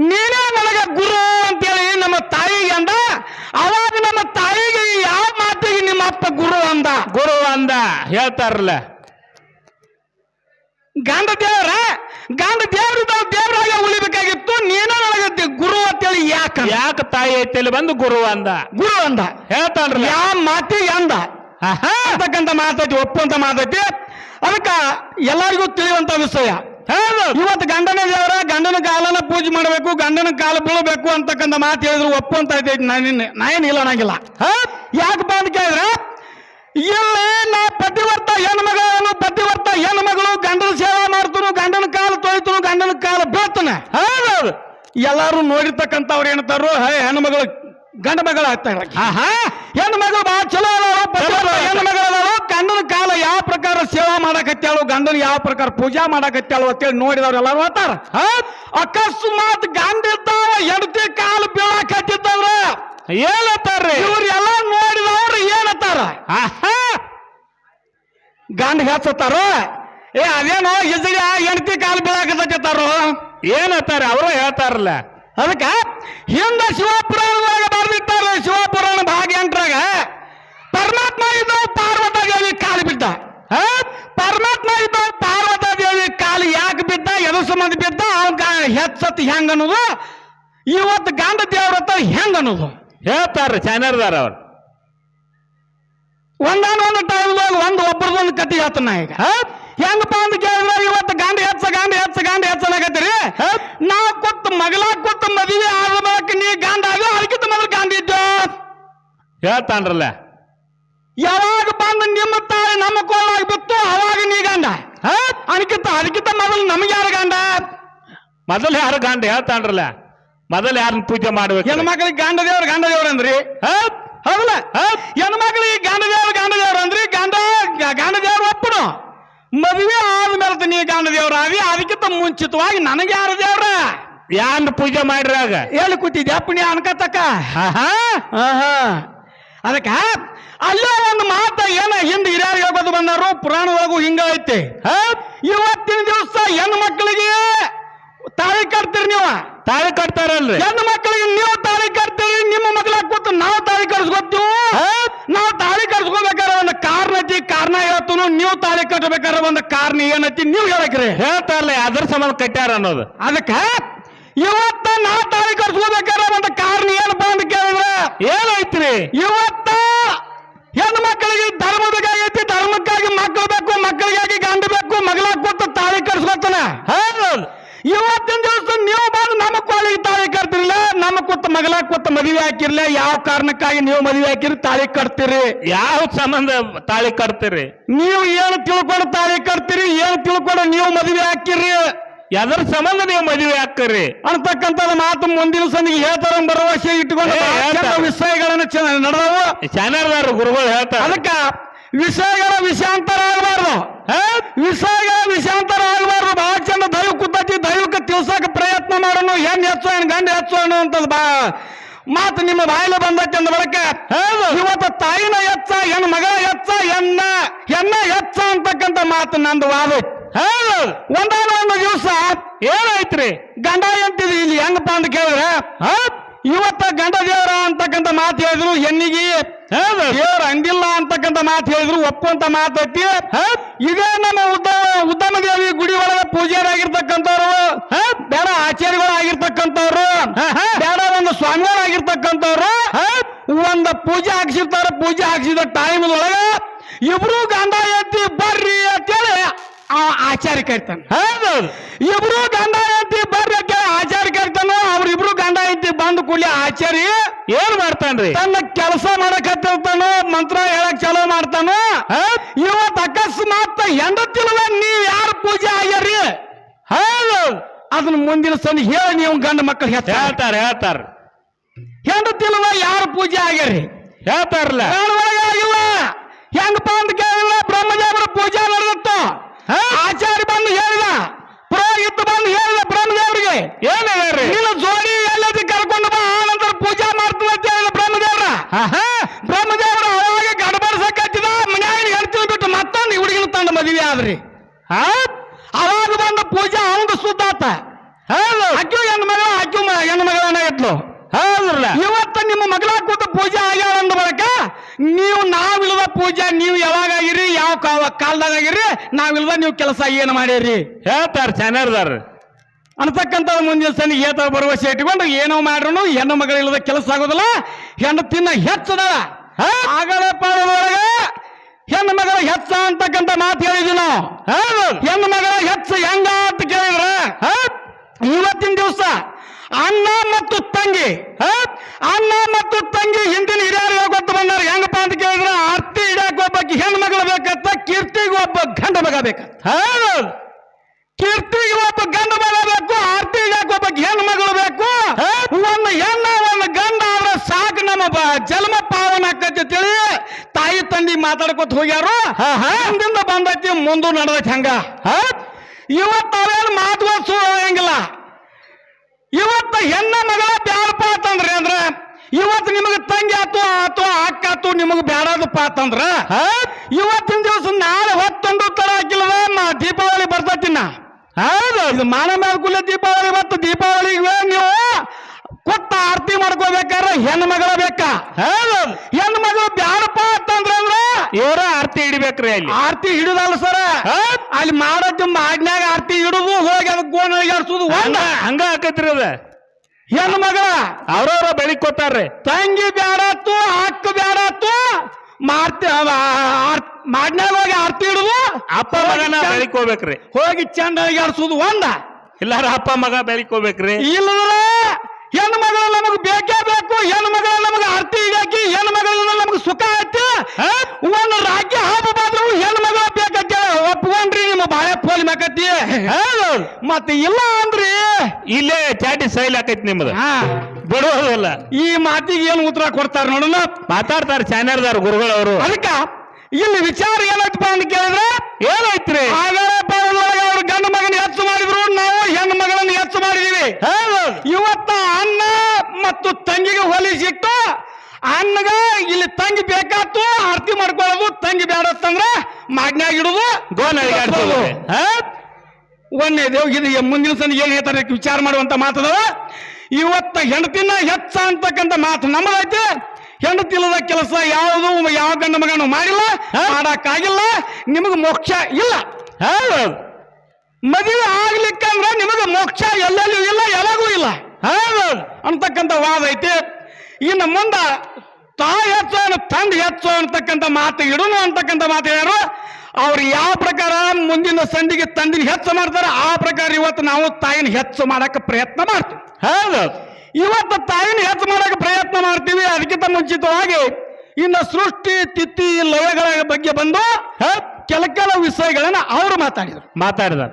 [SPEAKER 2] ನೀನೇ ನನಗ ಗುರು ಅಂತೇಳಿ ನಮ್ಮ ತಾಯಿಗೆ ಅಂದ. ಅವಾಗ ನಮ್ಮ ತಾಯಿಗೆ ಯಾವ ಮಾತಿಗೆ ನಿಮ್ಮ ಅಪ್ಪ ಗುರು ಅಂದ?
[SPEAKER 1] ಗುರು ಅಂದ. ಹೇಳ್ತಾರಲ್ಲ.
[SPEAKER 2] ಗಾಂಧ ದೇವ್ರ ಗಾಂಧ ದೇವ್ರಿದ್ದಾವ ದೇವ್ರಾಗ ಉಳಿಬೇಕು ಅಂತೇಳಿ ಯಾಕೆ
[SPEAKER 1] ಯಾಕ ತಾಯಿ ಐತೆಲಿ ಬಂದು ಗುರು ಅಂದ?
[SPEAKER 2] ಗುರು ಅಂದ.
[SPEAKER 1] ಹೇಳ್ತಾನ್ರಿ
[SPEAKER 2] ಯಾವ ಮಾತಿಗೆ ಅಂದ. ಅಂತಕ್ಕಂಥ ಮಾತೈತಿ ಒಪ್ಪುವಂತ ಮಾತೈತಿ. ಅದಕ್ಕ ಎಲ್ಲರಿಗೂ ತಿಳಿಯುವಂತ ವಿಷಯ. ಇವತ್ತು ಗಂಡನ ದೇವರ ಗಂಡನ ಕಾಲನ ಪೂಜೆ ಮಾಡಬೇಕು ಗಂಡನ ಕಾಲ ಬೀಳಬೇಕು ಅಂತಕ್ಕಂಥ ಮಾತು ಹೇಳಿದ್ರು ಒಪ್ಪುವಂತ ಐತೈತಿ ನಾನು ನಾ ಏನು ಇಲ್ಲ ಅನ್ನಂಗಿಲ್ಲ. ಯಾಕಪ್ಪ ಅಂತ ಕೇಳಿದ್ರೆ? ಇಲ್ಲಿ ನಾ ಪತಿವರ್ತ ಹೆಣ್ಣು ಮಗಳನ್ನು ಪತಿವರ್ತ ಹೆಣ್ಣು ಮಗಳು ಗಂಡನ ಸೇವಾ ಮಾಡ್ತನು ಗಂಡನ ಕಾಲು ತೊಳಿತನು ಗಂಡನ ಕಾಲು ಬೀಳ್ತಾನೆ.
[SPEAKER 1] ಹೌದೌದು
[SPEAKER 2] ಎಲ್ಲಾರು ನೋಡಿರ್ತಕ್ಕಂಥವ್ರು ಏನಂತಾರು ಹೇ ಹೆಣ್ಣು ಮಗಳು ಗಂಡ ಮಗಳು ಆಗ್ತಾಳೆ
[SPEAKER 1] ಆಹಾ.
[SPEAKER 2] ಹೆಣ್ಣು ಮಗಳು ಬಹಳ ಚಲೋ ಹೆಣ್ಣು ಮಗಳ ಗಂಡನ ಕಾಲ ಯಾವ ಪ್ರಕಾರ ಸೇವಾ ಮಾಡಕತ್ತಾಳು ಗಂಡನ ಯಾವ ಪ್ರಕಾರ ಪೂಜಾ ಮಾಡಕತ್ತಾಳು ಅಂತೇಳಿ ನೋಡಿದವ್ರು ಎಲ್ಲಾರು ಹೇಳ್ತಾರ ಅಕಸ್ಮಾತ್ ಗಂಡ ಇದ್ದಾವ ಹೆಂಡತಿ ಕಾಲು ಬೀಳಕತ್ತಿದ್ದವ್ರ.
[SPEAKER 1] ಇವ್ರು
[SPEAKER 2] ಎಲ್ಲ ನೋಡಿದವ್ರು ಏನತ್ತಾರ ಗಂಡ ಹೆಚ್ಚತ್ತಾರ ಏ ಅದೇನೋ ಆ ಹೆಂಡತಿ ಕಾಲು ಬೀಳಕತ್ತಿತ್ತಾರು?
[SPEAKER 1] ಏನತ್ತಾರ ಅವರು ಹೇಳ್ತಾರಲ್ಲ.
[SPEAKER 2] ಅದಕ್ಕ ಹಿಂದ ಶಿವಪುರಾಣದಾಗ ಬರ್ದಿಟ್ಟಾರ ಶಿವಪುರಾಣ ಭಾಗ ಎಂಟ್ರಾಗ ಪರಮಾತ್ಮ ಇದ್ದವು ಪಾರ್ವತ ದೇವಿ ಕಾಲು ಬಿದ್ದ. ಪರಮಾತ್ಮ ಇದ್ದವ ಪಾರ್ವತ ದೇವಿ ಕಾಲು ಯಾಕೆ ಬಿದ್ದ? ಎದು ಸಂಬಂಧ ಬಿದ್ದ? ಅವನ್ ಹೆಚ್ಚತ್ ಹೆಂಗ ಅನ್ನೋದು? ಇವತ್ತು ಗಂಡ ದೇವ್ರ ಹತ್ರ ಹೆಂಗ ಅನ್ನೋದು?
[SPEAKER 1] ಹೇಳ್ತಾರ್ರಿ ಚಾನರ್ದಾರ ಅವ್ರು.
[SPEAKER 2] ಒಂದಾನೊಂದು ಟೈಮ್ದಾಗ ಒಂದು ಒಬ್ಬರದೊಂದು ಕತೆ ಹೇಳ್ತಾನ ಈಗ. ಹೆಂಗಪ್ಪ ಅಂತ ಕೇಳಿದ್ರೆ ಇವತ್ತು ಗಂಡ ಹೆಚ್ಚ ಗಂಡ ಹೆಚ್ಚ ಗಂಡ ಹೆಚ್ಚನಾಗತ್ತೀರಿ ನಾವು ಕೊತ್ತ ಮಗಳ ಕೊತ್ತ ಮದುವೆ ಆದ ಬಳಿಕ ನೀ ಗಂಡ ಆಗ ಅದಕ್ಕಿಂತ ಮೊದಲು ಗಂಡ ಇದ್ದೋ
[SPEAKER 1] ಹೇಳ್ತಾನ್ರಲ್ಲ
[SPEAKER 2] ಯಾವಾಗ ಬಂದು ನಿಮ್ಮ ತಾಯಿ ನಮ್ಮ ಕೋಲಾಗಿ ಬಿತ್ತು ಅವಾಗ ನೀ ಗಂಡ ಅದಕ್ಕಿಂತ ಅದಕ್ಕಿಂತ ಮೊದಲು ನಮಗೆ ಯಾರು ಗಂಡ
[SPEAKER 1] ಮೊದಲು ಯಾರು ಗಂಡ ಹೇಳ್ತಾನ್ರಲ್ಲ ಮೊದಲು ಯಾರನ್ನ ಪೂಜೆ ಮಾಡ್ಬೇಕು
[SPEAKER 2] ಹೆಣ್ಣು ಮಕ್ಕಳಿಗೆ ಗಂಡ ದೇವ್ರ ಗಂಡ ದೇವ್ರ ಅಂದ್ರಿ ಹೌದಲ್ಲ ಹೆಣ್ಣು ಮಕ್ಕಳಿಗೆ ಗಂಡ ದೇವ್ರ ಗಂಡ ದೇವ್ರ ಅಂದ್ರಿ ಗಂಡ ಗ- ಗಂಡ ದೇವ್ರ ಒಪ್ಪನು ಮದುವೆ ಆದ್ಮೇಲೆ ನೀ ಗಂಡ ದೇವ್ರ ಆದಿ ಅದಕ್ಕಿಂತ ಮುಂಚಿತವಾಗಿ ನನಗೆ ಯಾರು ದೇವ್ರ?
[SPEAKER 1] ಯಾನ್ ಪೂಜೆ ಮಾಡಿರಾಗ
[SPEAKER 2] ಹೇಳಿ ಕೂತಿದ್ದೆ ಪುಣ್ಯ ಅನ್ಕತಕ್ಕ. ಅದಕ್ಕ ಅಲ್ಲೇ ಒಂದು ಮಾತ ಏನ ಹಿಂದೆ ಹಿರಿಯರು ಹೇಳ್ಬೋದು ಬಂದಾರು ಪುರಾಣದೊಳಗೂ ಹಿಂಗ ಐತಿ. ಇವತ್ತಿನ ದಿವಸ ಹೆಣ್ಣು ಮಕ್ಕಳಿಗೆ ತಾಳಿ ಕಟ್ತೀರಿ ನೀವು.
[SPEAKER 1] ತಾಳಿ ಕಟ್ತಾರಲ್ರಿ.
[SPEAKER 2] ಹೆಣ್ಣು ಮಕ್ಕಳಿಗೆ ನೀವು ತಾಳಿ ಕಟ್ತೀರಿ ನಿಮ್ಮ ಮಕ್ಕಳ ಕೂತು ನಾವು ತಾಳಿ ಕಟ್ಸ್ಕೊತೀವಿ. ನಾವು ತಾಳಿ ಕಟ್ಸ್ಕೋಬೇಕಾದ್ರೆ ಒಂದು ಕಾರಣ ಐತಿ ಕಾರಣ ಹೇಳ್ತು ನೀವು ಕಟ್ಟಬೇಕಾದ್ರೆ ಒಂದು ಕಾರಣ ಏನೈತಿ ನೀವು ಹೇಳಕ್ರಿ.
[SPEAKER 1] ಹೇಳ್ತಾರಲ್ಲ ಅದ್ರ ಸಂಬಂಧ ಕಟ್ಟ್ಯಾರ ಅನ್ನೋದು.
[SPEAKER 2] ಅದಕ್ಕ? ಇವತ್ತ ನಾ ತಾಳಿ ಕಟ್ಸ್ಕೋಬೇಕಾದ್ರೆ ಒಂದು ಕಾರಣ ಏನಪ್ಪಾ ಅಂತ ಕೇಳಿದ್ರೆ?
[SPEAKER 1] ಏನೈತ್ರಿ
[SPEAKER 2] ಇವತ್ತ ಹೆಣ್ಣು ಮಕ್ಕಳಿಗೆ ಧರ್ಮ ಬೇಕಾಗೈತಿ ಧರ್ಮಕ್ಕಾಗಿ ಮಕ್ಕಳು ಬೇಕು ಮಕ್ಕಳಿಗಾಗಿ ಗಂಡ ಬೇಕು ಮಗಳ ಕೊಟ್ಟು ತಾಳಿ ಕಟ್ಸ್ಕೊತಾನ
[SPEAKER 1] ಹೌದು
[SPEAKER 2] ಇವತ್ತಿನ ದಿವಸ ನೀವು ಬಂದು ನಮ್ಮ ಕೋಳಿಗೆ ತಾಳಿ ಕಟ್ತಿರ್ಲ ನಮ್ಮ ಕೊತ್ತ ಮಗಳ ಕೊತ್ತ ಮದುವೆ ಹಾಕಿರ್ಲ ಯಾವ ಕಾರಣಕ್ಕಾಗಿ ನೀವು ಮದುವೆ ಹಾಕಿರಿ ತಾಳಿ ಕಟ್ತೀರಿ?
[SPEAKER 1] ಯಾವ ಸಂಬಂಧ ತಾಳಿ ಕಟ್ತೀರಿ?
[SPEAKER 2] ನೀವು ಏನು ತಿಳ್ಕೊಂಡು ತಾಳಿ ಕಟ್ತೀರಿ ಏನು ತಿಳ್ಕೊಂಡು ನೀವು ಮದುವೆ ಹಾಕಿರಿ?
[SPEAKER 1] ಎದ್ರ ಸಂಬಂಧ ನೀವು ಮದುವೆ ಹಾಕ್ರಿ
[SPEAKER 2] ಅಂತಕ್ಕಂಥ ಮಾತು ಮುಂದಿನ ಸಂದಿಗೆ ಹೇಳ್ತಾರ ಭರವಸೆ ಇಟ್ಕೊಂಡು
[SPEAKER 1] ಏ,
[SPEAKER 2] ಬಹಳ
[SPEAKER 1] ಹೇಳ್ತಾರ.
[SPEAKER 2] ವಿಷಯಗಳನ್ನ ನಡೆದವು.
[SPEAKER 1] ಚಾನಲ್ದಾರ ಗುರುಗಳು ಹೇಳ್ತಾರೆ.
[SPEAKER 2] ಅದಕ್ಕ ವಿಷಯಗಳ ವಿಷಾಂತರ ಆಗಬಾರ್ದು. ವಿಷಯಗಳ ವಿಷಾಂತರ ಆಗಬಾರ್ದು. ಬಹಳ ಚಂದ ದೈವ ಕೂತೈತಿ ದೈವಕ್ಕೆ ತಿಳ್ಸಕ ಪ್ರಯತ್ನ ಮಾಡೋಣ ಹೆಣ್ಣು ಹೆಚ್ಚು ಹೆಣ್ ಗಂಡ ಹೆಚ್ಚು ಅಂತದ್ ಬಾ ಮಾತು ನಿಮ್ಮ ಬಾಯಿಲೆ ಬಂದಕ್ಕೆಂದ ಬಳಕ ಇವತ್ತು ತಾಯಿನ ಎಚ್ಚ ಹೆಣ್ ಮಗಳ ಎಚ್ಚ ಎನ್ನ ಎನ್ನ ಎಚ್ಚ ಅಂತಕ್ಕಂತ ಮಾತು ನಂದು ವಾದ. ಒಂದಾದ ಒಂದು ದಿವಸ
[SPEAKER 1] ಏನಾಯ್ತ್ರಿ?
[SPEAKER 2] ಗಂಡ ಎಂತಿದ್ರಿ ಇಲ್ಲಿ ಹೆಂಗಪ್ಪ ಅಂತ ಕೇಳಿದ್ರೆ ಇವತ್ತ ಗಂಡ ದೇವರ ಅಂತಕ್ಕಂತ ಮಾತು ಹೇಳಿದ್ರು ಹೆಣ್ಣಿಗೆ. ದೇವರ ಅಂದಿಲ್ಲ ಅಂತಕ್ಕಂಥ ಮಾತು ಹೇಳಿದ್ರು ಒಪ್ಪುವಂತ ಮಾತು ಐತಿ. ಇದೇ ನಮ್ಮ ಉದ್ದ ಉದ್ದಮ ದೇವಿ ಗುಡಿ ಒಳಗೆ ಪೂಜಾರಾಗಿರ್ತಕ್ಕಂಥವ್ರು ಬೇಡ ಆಚಾರ್ಯಗಳು ಆಗಿರ್ತಕ್ಕಂಥವ್ರು ಬೇಡ ಒಂದು ಒಂದ ಪೂಜೆ ಹಾಕ್ಸಿರ್ತಾರ ಪೂಜೆ ಹಾಕ್ಸಿದ ಟೈಮ್ ಒಳಗೆ ಇಬ್ರು ಗಂಡ ಎತ್ತಿ ಬರ್ರಿ ಅಂತೇಳಿ ಆ ಆಚಾರ್ಯ ಕರಿತಾನೆ. ಇಬ್ರು ಗಂಡ ಎತ್ತಿ ಬರ್ರಿ ಅಂತೇಳಿ ಆಚಾರ್ಯ ಕರಿತಾನ. ಅವ್ರಿಬ್ರು ಗಂಡ ಎತ್ತಿ ಬಂದು ಕೂಲಿ ಆಚಾರ್ಯ
[SPEAKER 1] ಏನ್ ಮಾಡ್ತಾನ್ರಿ?
[SPEAKER 2] ತನ್ನ ಕೆಲಸ ಮಾಡಕ್ ಹತ್ತಿರ್ತಾನೋ ಮಂತ್ರ ಹೇಳಕ್ ಚಲೋ ಮಾಡ್ತಾನ ಇವತ್ ಅಕಸ್ಮಾತ್ ಹೆಂಡತಿಲ್ಲ ನೀವ್ ಯಾರು ಪೂಜೆ ಆಗ್ಯಾರಿ
[SPEAKER 1] ಹೌದು
[SPEAKER 2] ಅದನ್ನ ಮುಂದಿನ ಸಣ್ಣ ಹೇಳಿ ನೀವು ಗಂಡ ಮಕ್ಕಳು ಹೇಳ್ತಾರೆ
[SPEAKER 1] ಹೇಳ್ತಾರೆ ಹೇಳ್ತಾರ.
[SPEAKER 2] ಹೆಂಡತಿಲ್ವ ಯಾರು ಪೂಜೆ ಆಗ್ಯಾರಿ
[SPEAKER 1] ಹೇಳ್ತಾರಲ್ಲ
[SPEAKER 2] ಆಗಿಲ್ಲ ಹೆಂಗಪ್ಪ ಅಂತ ಕೇಳಿಲ್ಲ? ಬ್ರಹ್ಮದೇವರ ಪೂಜೆ ನಡೆದಿತ್ತು. ಆಚಾರ್ಯ ಬಂದು ಹೇಳಿದ ಪುರೋಹಿತ ಬಂದು ಹೇಳಿದ ಬ್ರಹ್ಮದೇವರಿಗೆ
[SPEAKER 1] ಏನು ಹೇಳ್ರಿ
[SPEAKER 2] ನಿನ್ನ ಜೋಡಿ ಎಲ್ಲದಿ ಕರ್ಕೊಂಡು ಬಾ ಆನಂತರ ಪೂಜೆ ಮಾಡ್ತೀನಿ ಅಂತ ಹೇಳಿದ ಬ್ರಹ್ಮದೇವ್ರ. ಬ್ರಹ್ಮದೇವರ ಅವಾಗ ಗಡಬಡಿಸಕ್ ಹಚ್ಚಿದ ಮನ್ಯಾಗ ಹೇಳ್ತೀನಿ ಬಿಟ್ಟು ಮತ್ತೊಂದು ಹುಡುಗಿನ ತಂಡ ಮದುವೆ ಆದ್ರಿ. ಅವಾಗ ಬಂದ ಪೂಜೆ ಅವಂದು ಸುದ್ದ ಆತ
[SPEAKER 1] ಹೌದು.
[SPEAKER 2] ಅಕ್ಕಿ ಹೆಣ್ಣು ಮಗಳ ಅಕ್ಕಿ ಹೆಣ್ಣು ಮಗಳನ್ನ ಎತ್ಲು
[SPEAKER 1] ಹೌದ್ರಲ್ಲ?
[SPEAKER 2] ಇವತ್ತು ನಿಮ್ಮ ಮಗಳ ಕೂತ ಪೂಜೆ ಆಗ್ಯಾವ ಅಂದ ಬಳಿಕ ನೀವು ನಾವಿಲ್ದ ಪೂಜೆ ನೀವು ಯಾವಾಗ ಆಗಿರಿ ಯಾವ ಕಾಲ್ದಾಗ ಆಗಿರಿ ನಾವಿಲ್ದ ನೀವು ಕೆಲಸ ಏನು ಮಾಡಿರಿ?
[SPEAKER 1] ಹೇಳ್ತಾರ ಚಾನಲ್ದಾರ
[SPEAKER 2] ಅನ್ತಕ್ಕಂಥ ಮುಂದಿನ ಸಣ್ಣ ಏತ ಬರುವ ಇಟ್ಕೊಂಡು ಏನೋ ಮಾಡ್ರು ಹೆಣ್ಣು ಮಗಳಿಲ್ಲದ ಕೆಲಸ ಆಗೋದಿಲ್ಲ ಹೆಣ್ಣು ತಿನ್ನ ಹೆಚ್ಚದ ಆಗಲ ಪಾಡದೊಳಗೆ ಹೆಣ್ಣು ಮಗಳ ಹೆಚ್ಚ ಅಂತಕ್ಕಂಥ ಮಾತು ಹೇಳಿದ್ವಿ ನಾವು. ಹೆಣ್ಣು ಮಗಳ ಹೆಚ್ಚ ಹೆಂಗ ಅಂತ ಕೇಳಿದ್ರ? ಇವತ್ತಿನ ದಿವಸ ಅಣ್ಣ ಮತ್ತು ತಂಗಿ ಅಣ್ಣ ಮತ್ತು ತಂಗಿ ಹಿಂದಿನ ಹಿರಿಯರು ಗೊತ್ತು ಬಂದಾರ ಹೆಂಗಪ್ಪ ಅಂತ ಕೇಳಿದ್ರೆ ಅರ್ತಿ ಇಡಾಕ ಒಬ್ಬ ಹೆಣ್ಣು ಮಗಳು ಬೇಕಂತ ಕೀರ್ತಿಗೆ ಒಬ್ಬ ಗಂಡ ಮಗ ಬೇಕಂತ.
[SPEAKER 1] ಹೌದು
[SPEAKER 2] ಕೀರ್ತಿಗೆ ಒಬ್ಬ ಗಂಡ ಮಗ ಬೇಕು ಆರ್ತಿ ಹಿಡಿಯಕ್ಕೆ ಒಬ್ಬ ಹೆಣ್ಣು ಮಗಳು ಬೇಕು ಒಂದು ಹೆಣ್ಣ ಒಂದು ಗಂಡ ಆದ್ರೆ ಸಾಕು ನಮ್ಮ ಜನ್ಮ ಪಾವನ ಆಕತಿ ತಿಳಿ ತಾಯಿ ತಂದಿ ಮಾತಾಡ್ಕೊತ ಹೋಗ್ಯಾರು. ಹಿಂದಿಂದ ಬಂದೈತಿ ಮುಂದೆ ನಡೆದೈತಿ ಹಂಗ. ಇವತ್ತು ಅವೇನು ಮಾತುಗಳು ಸುಳ್ಳಂಗಿಲ್ಲ ಇವತ್ತ ಹೆಣ್ಣ ಮಗಳ ಬ್ಯಾಡಪ್ಪ ಅಂತಂದ್ರೆ ಅಂದ್ರ ಇವತ್ತು ನಿಮಗೆ ತಂಗಿ ಆತು ಆತು ಅಕ್ಕ ಆತು ನಿಮಗೆ ಬ್ಯಾಡದಪ್ಪ ಅಂತಂದ್ರ ಇವತ್ತಿನ ದಿವಸ ನಾಳೆ ಹೊತ್ತೊಂದು ತರ ಹಾಕಿಲ್ವ? ದೀಪಾವಳಿ ಬರ್ತೈತಿ ನಾ. ಹೌದು. ಇದು ಮಾನ ಮೇಲ್ಕುಲ್ಲ ದೀಪಾವಳಿ ಬತ್ತು ದೀಪಾವಳಿಗೆ ನೀವು ಕೊಟ್ಟ ಆರತಿ ಮಾಡ್ಕೋಬೇಕಾದ್ರೆ ಹೆಣ್ಣು ಮಗಳ ಬೇಕಾ?
[SPEAKER 1] ಹೌದು.
[SPEAKER 2] ಹೆಣ್ಣು ಮಗಳು ಬ್ಯಾಡಪ್ಪ ಅಂತಂದ್ರ ಅಂದ್ರ
[SPEAKER 1] ಇವ್ರ ಆರ್ತಿ ಹಿಡಿಬೇಕ್ರಿ ಅಲ್ಲಿ.
[SPEAKER 2] ಆರತಿ ಹಿಡಿದಲ್ಲ ಸರ. ಅಲ್ಲಿ ಮಾಡೋದು ಮಾಡ್ನ್ಯಾಗ ಆರ್ತಿ ಇಡುವು ಹೋಗಿ ಅದಕ್ಕೆ ಗೋಣ ಏರ್ಸುದು ಒಂದ.
[SPEAKER 1] ಹಂಗ ಹಾಕತ್ರಿ ಆಕತ್ರಿ ಅದ.
[SPEAKER 2] ಹೆಣ್ಣು ಮಗಳ?
[SPEAKER 1] ಅವ್ರವ್ರ ಬೆಳಿಗ್ ಕೊಟ್ಟಾರ್ರಿ.
[SPEAKER 2] ತಂಗಿ ಬ್ಯಾಡತ್ತು ಅಕ್ಕ ಬ್ಯಾಡತ್ತು ಮಾರ್ತಿ ಮಾಡ್ನ್ಯಾಗ ಹೋಗಿ ಆರ್ತಿ ಇಡುದು
[SPEAKER 1] ಅಪ್ಪ ಮಗನ ಬೆಳಿಕ್ ಹೋಗ್ಬೇಕ್ರಿ
[SPEAKER 2] ಹೋಗಿ ಚಂದ ಆಡ್ಸುದು ಒಂದ.
[SPEAKER 1] ಇಲ್ಲಾರ ಅಪ್ಪ ಮಗ ಬೆಳಿಕ್ ಹೋಗ್ಬೇಕ್ರಿ
[SPEAKER 2] ಇಲ್ಲ ಹೆಣ್ಣು ಮಗಳು ನಮಗ್ ಬೇಕೇ ಬೇಕು ಹೆಣ್ಣು ಮಗಳ ನಮಗ ಆರ್ತಿ ಇಡಾಕಿ ಹೆಣ್ಣು ಮಗಳ ನಮಗ್ ಸುಖ ಐತಿ ಒಂದ್ ರಾಜ್ಯ ಹಬ್ಬ ಬಂದ್ರು ಹೆಣ್ಣು ಮಗಳ ನಿಮ್ಮ ಬಾಳೆ ಪೋಲಿ
[SPEAKER 1] ಮಾಕತಿ
[SPEAKER 2] ಮತ್ತೆ ಇಲ್ಲ ಅಂದ್ರಿ?
[SPEAKER 1] ಇಲ್ಲೇ ಚಾಟಿ ಸೈಲ್ ಆಕೈತಿ ನಿಮ್ದು.
[SPEAKER 2] ಬಿಡುವುದಿಲ್ಲ
[SPEAKER 1] ಬಿಡೋದಿಲ್ಲ
[SPEAKER 2] ಈ ಮಾತಿಗೆ ಏನು ಉತ್ತರ ಕೊಡ್ತಾರ ನೋಡೋಣ.
[SPEAKER 1] ಮಾತಾಡ್ತಾರ ಚಾನೆಲ್ದಾರ ಗುರುಗಳವರು.
[SPEAKER 2] ಅದಕ್ಕ ಇಲ್ಲಿ ವಿಚಾರ ಏನಾಯ್ತಪ್ಪ ಅಂತ ಕೇಳಿದ್ರೆ ಏನಾಯ್ತ್ರಿ ಅವ್ರ ಗಂಡ ಮಗನ ಹೆಚ್ಚು ಮಾಡಿದ್ರು ನಾವು ಹೆಣ್ಣು ಮಗಳನ್ನು ಹೆಚ್ಚು ಮಾಡಿದೀವಿ. ಇವತ್ತ ಅಣ್ಣ ಮತ್ತು ತಂಗಿಗೆ ಹೋಲಿಸಿಟ್ಟು ಅಣ್ಣಗ ಇಲ್ಲಿ ತಂಗಿ ಬೇಕಾತು ಆರತಿ ಮಾಡ್ಕೊಳ್ಳೋದು ತಂಗಿ ಬೇಡತ್ತಂದ್ರ ಮಾಗ್ನ್ಯಾಗ ಇಡುದು
[SPEAKER 1] ಒಂದೇ ಅಡಿಗಾಡ್ಸೋದು ಒಂದೇ
[SPEAKER 2] ದೇವ್ ಇದು ಮುಂದಿನ ಸಂದಿ ಏನ್ ಹೇಳ್ತಾರೆ ವಿಚಾರ ಮಾಡುವಂತ ಮಾತದವ. ಇವತ್ತ ಹೆಂಡತಿನ ಹೆಚ್ಚ ಅಂತಕ್ಕಂಥ ಮಾತು ನಮ್ಮದೈತಿ. ಹೆಂಡತಿಲ್ಲದ ಕೆಲಸ ಯಾವುದು ಯಾವ ಗಂಡ ಮಗನು ಮಾಡಿಲ್ಲ? ಮಾಡಕ್ಕಾಗಿಲ್ಲ ನಿಮಗ ಮೋಕ್ಷ ಇಲ್ಲ. ಮದುವೆ ಆಗ್ಲಿಕ್ಕಂದ್ರ ನಿಮಗ ಮೋಕ್ಷ ಎಲ್ಲೆಲ್ಲೂ ಇಲ್ಲ ಯಾವಾಗೂ ಇಲ್ಲ.
[SPEAKER 1] ಹೌದು.
[SPEAKER 2] ಅಂತಕ್ಕಂಥ ವಾದ ಐತಿ. ಇನ್ನು ಮುಂದ ತಾಯಿ ಹೆಚ್ಚು ತಂದೆ ಹೆಚ್ಚು ಅಂತಕ್ಕಂಥ ಮಾತು ಇಡೋಣ ಅಂತಕ್ಕಂಥ ಮಾತು ಯಾರು ಅವ್ರು ಯಾವ ಪ್ರಕಾರ ಮುಂದಿನ ಸಂಧಿಗೆ ತಂದಿನ ಹೆಚ್ಚು ಮಾಡ್ತಾರೆ ಆ ಪ್ರಕಾರ ಇವತ್ತು ನಾವು ತಾಯಿನ ಹೆಚ್ಚು ಮಾಡಕ್ಕೆ ಪ್ರಯತ್ನ ಮಾಡ್ತೀವಿ
[SPEAKER 1] ಹೌದು.
[SPEAKER 2] ಇವತ್ತು ತಾಯಿನ ಹೆಚ್ಚು ಮಾಡಕ್ಕೆ ಪ್ರಯತ್ನ ಮಾಡ್ತೀವಿ ಅದಕ್ಕಿಂತ ಮುಂಚಿತವಾಗಿ ಇನ್ನು ಸೃಷ್ಟಿ ತಿತ್ತಿ ಲಯಗಳ ಬಗ್ಗೆ ಬಂದು. ಕೆಲ ಕೆಲ ವಿಷಯಗಳನ್ನ ಅವರು ಮಾತಾಡಿದರು
[SPEAKER 1] ಮಾತಾಡಿದಾರ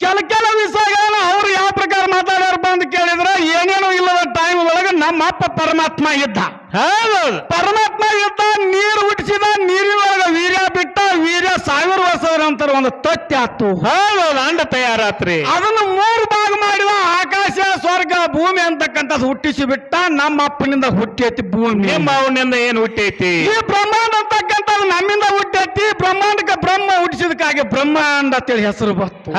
[SPEAKER 2] ಕೆಲ ಕೆಲ ವಿಷಯಗಳನ್ನ ಅವ್ರು ಯಾವ ಪ್ರಕಾರ ಮಾತಾಡ್ಯಾರಪ್ಪ ಅಂತ ಕೇಳಿದ್ರೆ ಏನೇನು ಇಲ್ಲದ ಟೈಮ್ ಒಳಗೆ ನಮ್ಮ ಅಪ್ಪ ಪರಮಾತ್ಮ ಇದ್ದ
[SPEAKER 1] ಹೌದು.
[SPEAKER 2] ಪರಮಾತ್ಮ ಇದ್ದ ನೀರು ಹುಟ್ಟಿಸಿದ ನೀರಿನ ಒಳಗೆ ವೀರ್ಯ ಬಿಟ್ಟ ವೀರ್ಯ ಸಾವಿರ ವರ್ಷದ ನಂತರ ಒಂದು ತೊತ್ತಿ ಆತು
[SPEAKER 1] ಹೌದು. ಅಂಡ ತಯಾರಾತ್ರಿ
[SPEAKER 2] ಅದನ್ನು ಮೂರು ಭಾಗ ಮಾಡಿದ ಆಕಾಶ ಸ್ವರ್ಗ ಭೂಮಿ ಅಂತಕ್ಕಂಥ ಹುಟ್ಟಿಸಿ ಬಿಟ್ಟ ನಮ್ಮ ಅಪ್ಪನಿಂದ ಹುಟ್ಟೈತಿ ಭೂಮಿ
[SPEAKER 1] ನಿಮ್ಮ ಅವನಿಂದ ಏನ್ ಹುಟ್ಟೈತಿ
[SPEAKER 2] ಈ ಬ್ರಹ್ಮಾಂಡ ಅಂತಕ್ಕಂಥದ್ದು ನಮ್ಮಿಂದ ಹುಟ್ಟೈತಿ ಬ್ರಹ್ಮಾಂಡಕ್ಕೆ ಬ್ರಹ್ಮ ಹುಟ್ಟಿಸಿದಕ್ಕಾಗಿ ಬ್ರಹ್ಮಾಂಡ ಅಂತೇಳಿ ಹೆಸರು ಬಂತು.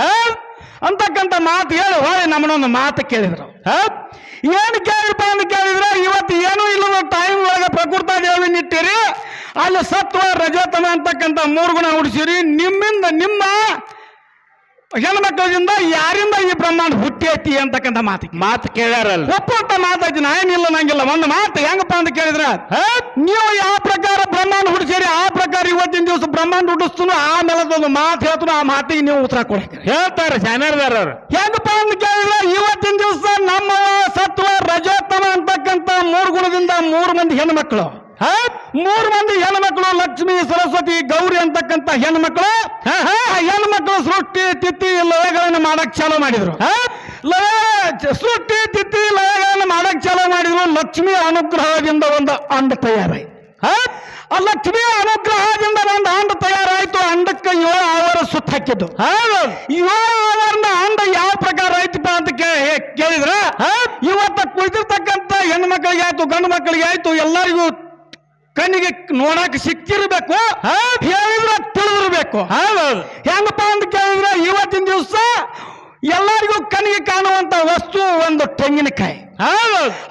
[SPEAKER 2] ಅಂತಕ್ಕಂಥ ಮಾತು ಹೇಳಿ ಹೊಳೆ ನಮ್ಮನ್ನೊಂದು ಮಾತು ಕೇಳಿದ್ರು. ಏನು ಕೇಳಿಪ್ಪ ಅಂತ ಕೇಳಿದ್ರೆ ಇವತ್ತು ಏನೂ ಇಲ್ಲದ ಟೈಮ್ ಒಳಗೆ ಪ್ರಕೃತ ದೇವಿ ನಿಟ್ಟಿರಿ ಅಲ್ಲಿ ಸತ್ವ ರಜತನ ಅಂತಕ್ಕಂಥ ಮೂರು ಗುಣ ಹುಡ್ಸಿರಿ ನಿಮ್ಮಿಂದ ನಿಮ್ಮ ಹೆಣ್ಮಕ್ಳಿಂದ ಯಾರಿಂದ ಈ ಬ್ರಹ್ಮಾಂಡ ಐತಿ ಅಂತಕ್ಕಂಥ ಮಾತು
[SPEAKER 1] ಮಾತು ಕೇಳ್ಯಾರಲ್ಲ.
[SPEAKER 2] ಒಪ್ಪಂತ ಮಾತಾಯ್ತು ನಾ ಏನಿಲ್ಲ ನಂಗಿಲ್ಲ ಒಂದು ಮಾತು ಹೆಂಗಪ್ಪ ಅಂತ ಕೇಳಿದ್ರೆ. ನೀವು ಯಾವ ಪ್ರಕಾರ ಬ್ರಹ್ಮಾಂಡ ಹುಡ್ಸೇರಿ ಆ ಪ್ರಕಾರ ಇವತ್ತಿನ ದಿವಸ ಬ್ರಹ್ಮಾಂಡ ಹುಟ್ಟಿಸ್ತು ಆಮೇಲೆ ಒಂದು ಮಾತು ಹೇಳ್ತು ಆ ಮಾತಿಗೆ ನೀವು ಉತ್ತರ ಕೊಡಿ
[SPEAKER 1] ಹೇಳ್ತಾರೆ ಚಾನರ್ದಾರ ಅವ್ರು
[SPEAKER 2] ಹೆಂಗಪ್ಪ ಅಂತ ಕೇಳಿದ್ರೆ ಇವತ್ತಿನ ದಿವಸ ನಮ್ಮ ಸತ್ವ ಅಂತಕ್ಕಂಥ ಮೂರು ಮೂರು ಮಂದಿ ಹೆಣ್ಮಕ್ಳು.
[SPEAKER 1] ಹ?
[SPEAKER 2] ಮೂರು ಮಂದಿ ಹೆಣ್ಮಕ್ಳು ಲಕ್ಷ್ಮಿ ಸರಸ್ವತಿ ಗೌರಿ ಅಂತಕ್ಕಂಥ ಹೆಣ್ಮಕ್ಳು.
[SPEAKER 1] ಹಾ, ಹಾ.
[SPEAKER 2] ಆ ಹೆಣ್ಮಕ್ಳು ಸೃಷ್ಟಿ ತಿಥಿ ಲಯಗಳನ್ನು ಮಾಡಕ್ ಚಾಲೂ ಮಾಡಿದ್ರು. ಲಯ ಸೃಷ್ಟಿ ತಿಥಿ ಲಯಗಳನ್ನು ಮಾಡಕ್ ಚಾಲೂ ಮಾಡಿದ್ರು. ಲಕ್ಷ್ಮಿ ಅನುಗ್ರಹದಿಂದ ಒಂದು ಅಂಡ ತಯಾರಾಯ್ತು. ಆ ಲಕ್ಷ್ಮಿ ಅನುಗ್ರಹದಿಂದ ಒಂದು ಅಂಡ ತಯಾರಾಯ್ತು ಅಂಡಕ್ಕೆ ಏಳು ಆವರ ಸುತ್ತ ಹಾಕಿದ್ದು. ಏಳು ಆವರಣ ಅಂಡ ಯಾವ ಪ್ರಕಾರ ಐತಪ್ಪ ಅಂತ ಕೇಳಿದ್ರ. ಇವತ್ತ ಕುಳಿತಿರ್ತಕ್ಕಂಥ ಹೆಣ್ಣು ಮಕ್ಕಳಿಗೆ ಆಯ್ತು ಗಂಡು ಮಕ್ಕಳಿಗೆ ಆಯ್ತು ಎಲ್ಲರಿಗೂ ಕಣ್ಣಿಗೆ ನೋಡಕ್ ಸಿಕ್ಕಿರ್ಬೇಕು ಹೇಳಿದ್ರ ತಿಳಿದಿರ್ಬೇಕು. ಹೆಂಗಪ್ಪ ಅಂತ ಕೇಳಿದ್ರೆ ಇವತ್ತಿನ ದಿವಸ ಎಲ್ಲರಿಗೂ ಕಣ್ಣಿಗೆ ಕಾಣುವಂತ ವಸ್ತು ಒಂದು ತೆಂಗಿನಕಾಯಿ.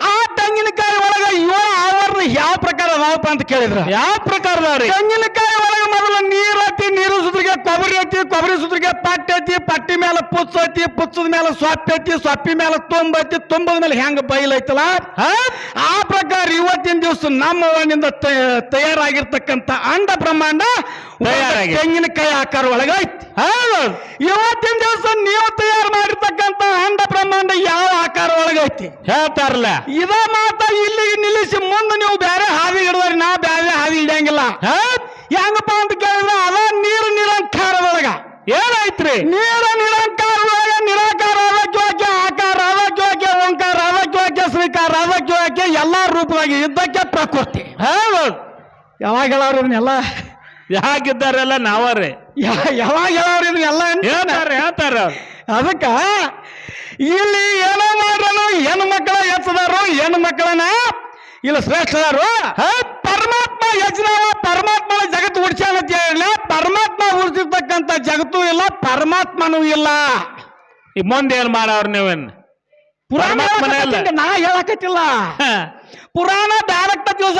[SPEAKER 2] ಆ ತೆಂಗಿನಕಾಯಿ ಒಳಗೆ ಏಳು ಆವರಣ ಯಾವ ಪ್ರಕಾರ ಅದಾವಪ್ಪ ಅಂತ ಕೇಳಿದ್ರ
[SPEAKER 1] ಯಾವ ಪ್ರಕಾರದವ್ರಿ
[SPEAKER 2] ತೆಂಗಿನಕಾಯಿ ಒಳಗೆ ಮೊದಲು ನೀರ್ ಐತಿ ನೀರು ಸುದ್ರಿಗೆ ಕೊಬ್ಬರಿ ಐತಿ ಕೊಬ್ಬರಿ ಸುದ್ರಿಗೆ ಪಟ್ಟಿ ಐತಿ ಪಟ್ಟಿ ಮೇಲೆ ಪುಚ್ಚ ಐತಿ ಪುಚ್ಚದ ಮೇಲೆ ಸೊಪ್ಪು ಐತಿ ಸೊಪ್ಪಿ ಮೇಲೆ ತುಂಬ ಐತಿ ತುಂಬದ ಮೇಲೆ ಹೆಂಗ ಬೈಲ್ ಐತಲ್ಲ
[SPEAKER 1] ಹೌದ್.
[SPEAKER 2] ಆ ಪ್ರಕಾರ ಇವತ್ತಿನ ದಿವಸ ನಮ್ಮ ಮಣ್ಣಿಂದ ತ- ತಯಾರಾಗಿರ್ತಕ್ಕಂಥ ಅಂಡ ಬ್ರಹ್ಮಾಂಡ ಒಂದು
[SPEAKER 1] ತಯಾರಾಗಿದೆ.
[SPEAKER 2] ತೆಂಗಿನಕಾಯಿ ಆಕಾರ ಒಳಗೆ ಐತಿ
[SPEAKER 1] ಹೌದು.
[SPEAKER 2] ಇವತ್ತಿನ ದಿವಸ ನೀವು ತಯಾರು ಮಾಡಿರ್ತಕ್ಕಂಥ ಅಂಡ ಬ್ರಹ್ಮಾಂಡ ಯಾವ ಆಕಾರ ಒಳಗೆ ಐತಿ
[SPEAKER 1] ಹೇಳ್ತಾರಲ್ಲ
[SPEAKER 2] ಇದ ಮಾತ ಇಲ್ಲಿಗೆ ನಿಲ್ಲಿಸಿ ಮುಂದೆ ನೀವು ಬೇರೆ ಹಾದಿ ಹಿಡಿದ್ರಿ ನಾ ಬ್ಯಾರೆ ಹಾದಿ ಹಿಡಿಯಂಗಿಲ್ಲ. ಹೆಂಗಪ್ಪ ಅಂತ ಕೇಳಿದ್ರೆ ಅದ ನೀರು ನಿರಂಕಾರದೊಳಗ.
[SPEAKER 1] ಏನಾಯ್ತ್ರಿ?
[SPEAKER 2] ನೀರು ನಿರಂಕಾರದೊಳಗ ನಿರಾಕಾರ ಅದಕ್ಕೆ ಆಕಾರ ಅದಕ್ಕೆ ಓಂಕಾರ ಅದಕ್ಕೆ ಶ್ರೀಕಾರ ಅದಕ್ಕೆ ಎಲ್ಲಾ ರೂಪವಾಗಿ ಇದ್ದಕ್ಕೆ ಪ್ರಕೃತಿ.
[SPEAKER 1] ಹೌದು.
[SPEAKER 2] ಯಾವಾಗ ಹೇಳೋರು ಇದನ್ನೆಲ್ಲ?
[SPEAKER 1] ಯಾಕಿದ್ದಾರೆಲ್ಲ ನಾವರೇ.
[SPEAKER 2] ಯಾವಾಗ ಹೇಳೋರು ಇದನ್ನೆಲ್ಲ?
[SPEAKER 1] ಹೇಳ್ತಾರ ಹೇಳ್ತಾರ.
[SPEAKER 2] ಅದಕ್ಕ ಇಲ್ಲಿ ಏನೋ ಮಾಡ್ರನು ಹೆಣ್ಣು ಮಕ್ಕಳ ಎತ್ತದಾರು ಹೆಣ್ಣು ಮಕ್ಕಳನ್ನ ಇಲ್ಲ ಶ್ರೇಷ್ಠದಾರು ಪರಮಾತ್ಮ ಯಜ್ಞ ಪರಮಾತ್ಮ ಜಗತ್ತು ಉಡ್ಸ್ಯಾನ ಅಂತ ಹೇಳಿಲ್ಲ ಪರಮಾತ್ಮ ಉಡ್ಸಿರ್ತಕ್ಕಂಥ ಜಗತ್ತು ಇಲ್ಲ ಪರಮಾತ್ಮನೂ ಇಲ್ಲ
[SPEAKER 1] ಈ ಮುಂದೆ ಏನ್ ಮಾಡವ್ರ ನೀವೇನ್
[SPEAKER 2] ಪುರಾಣ. ನಾ ಹೇಳಕತ್ತಿಲ್ಲ. ಪುರಾಣ ಡೈರೆಕ್ಟ್ ದಿವಸ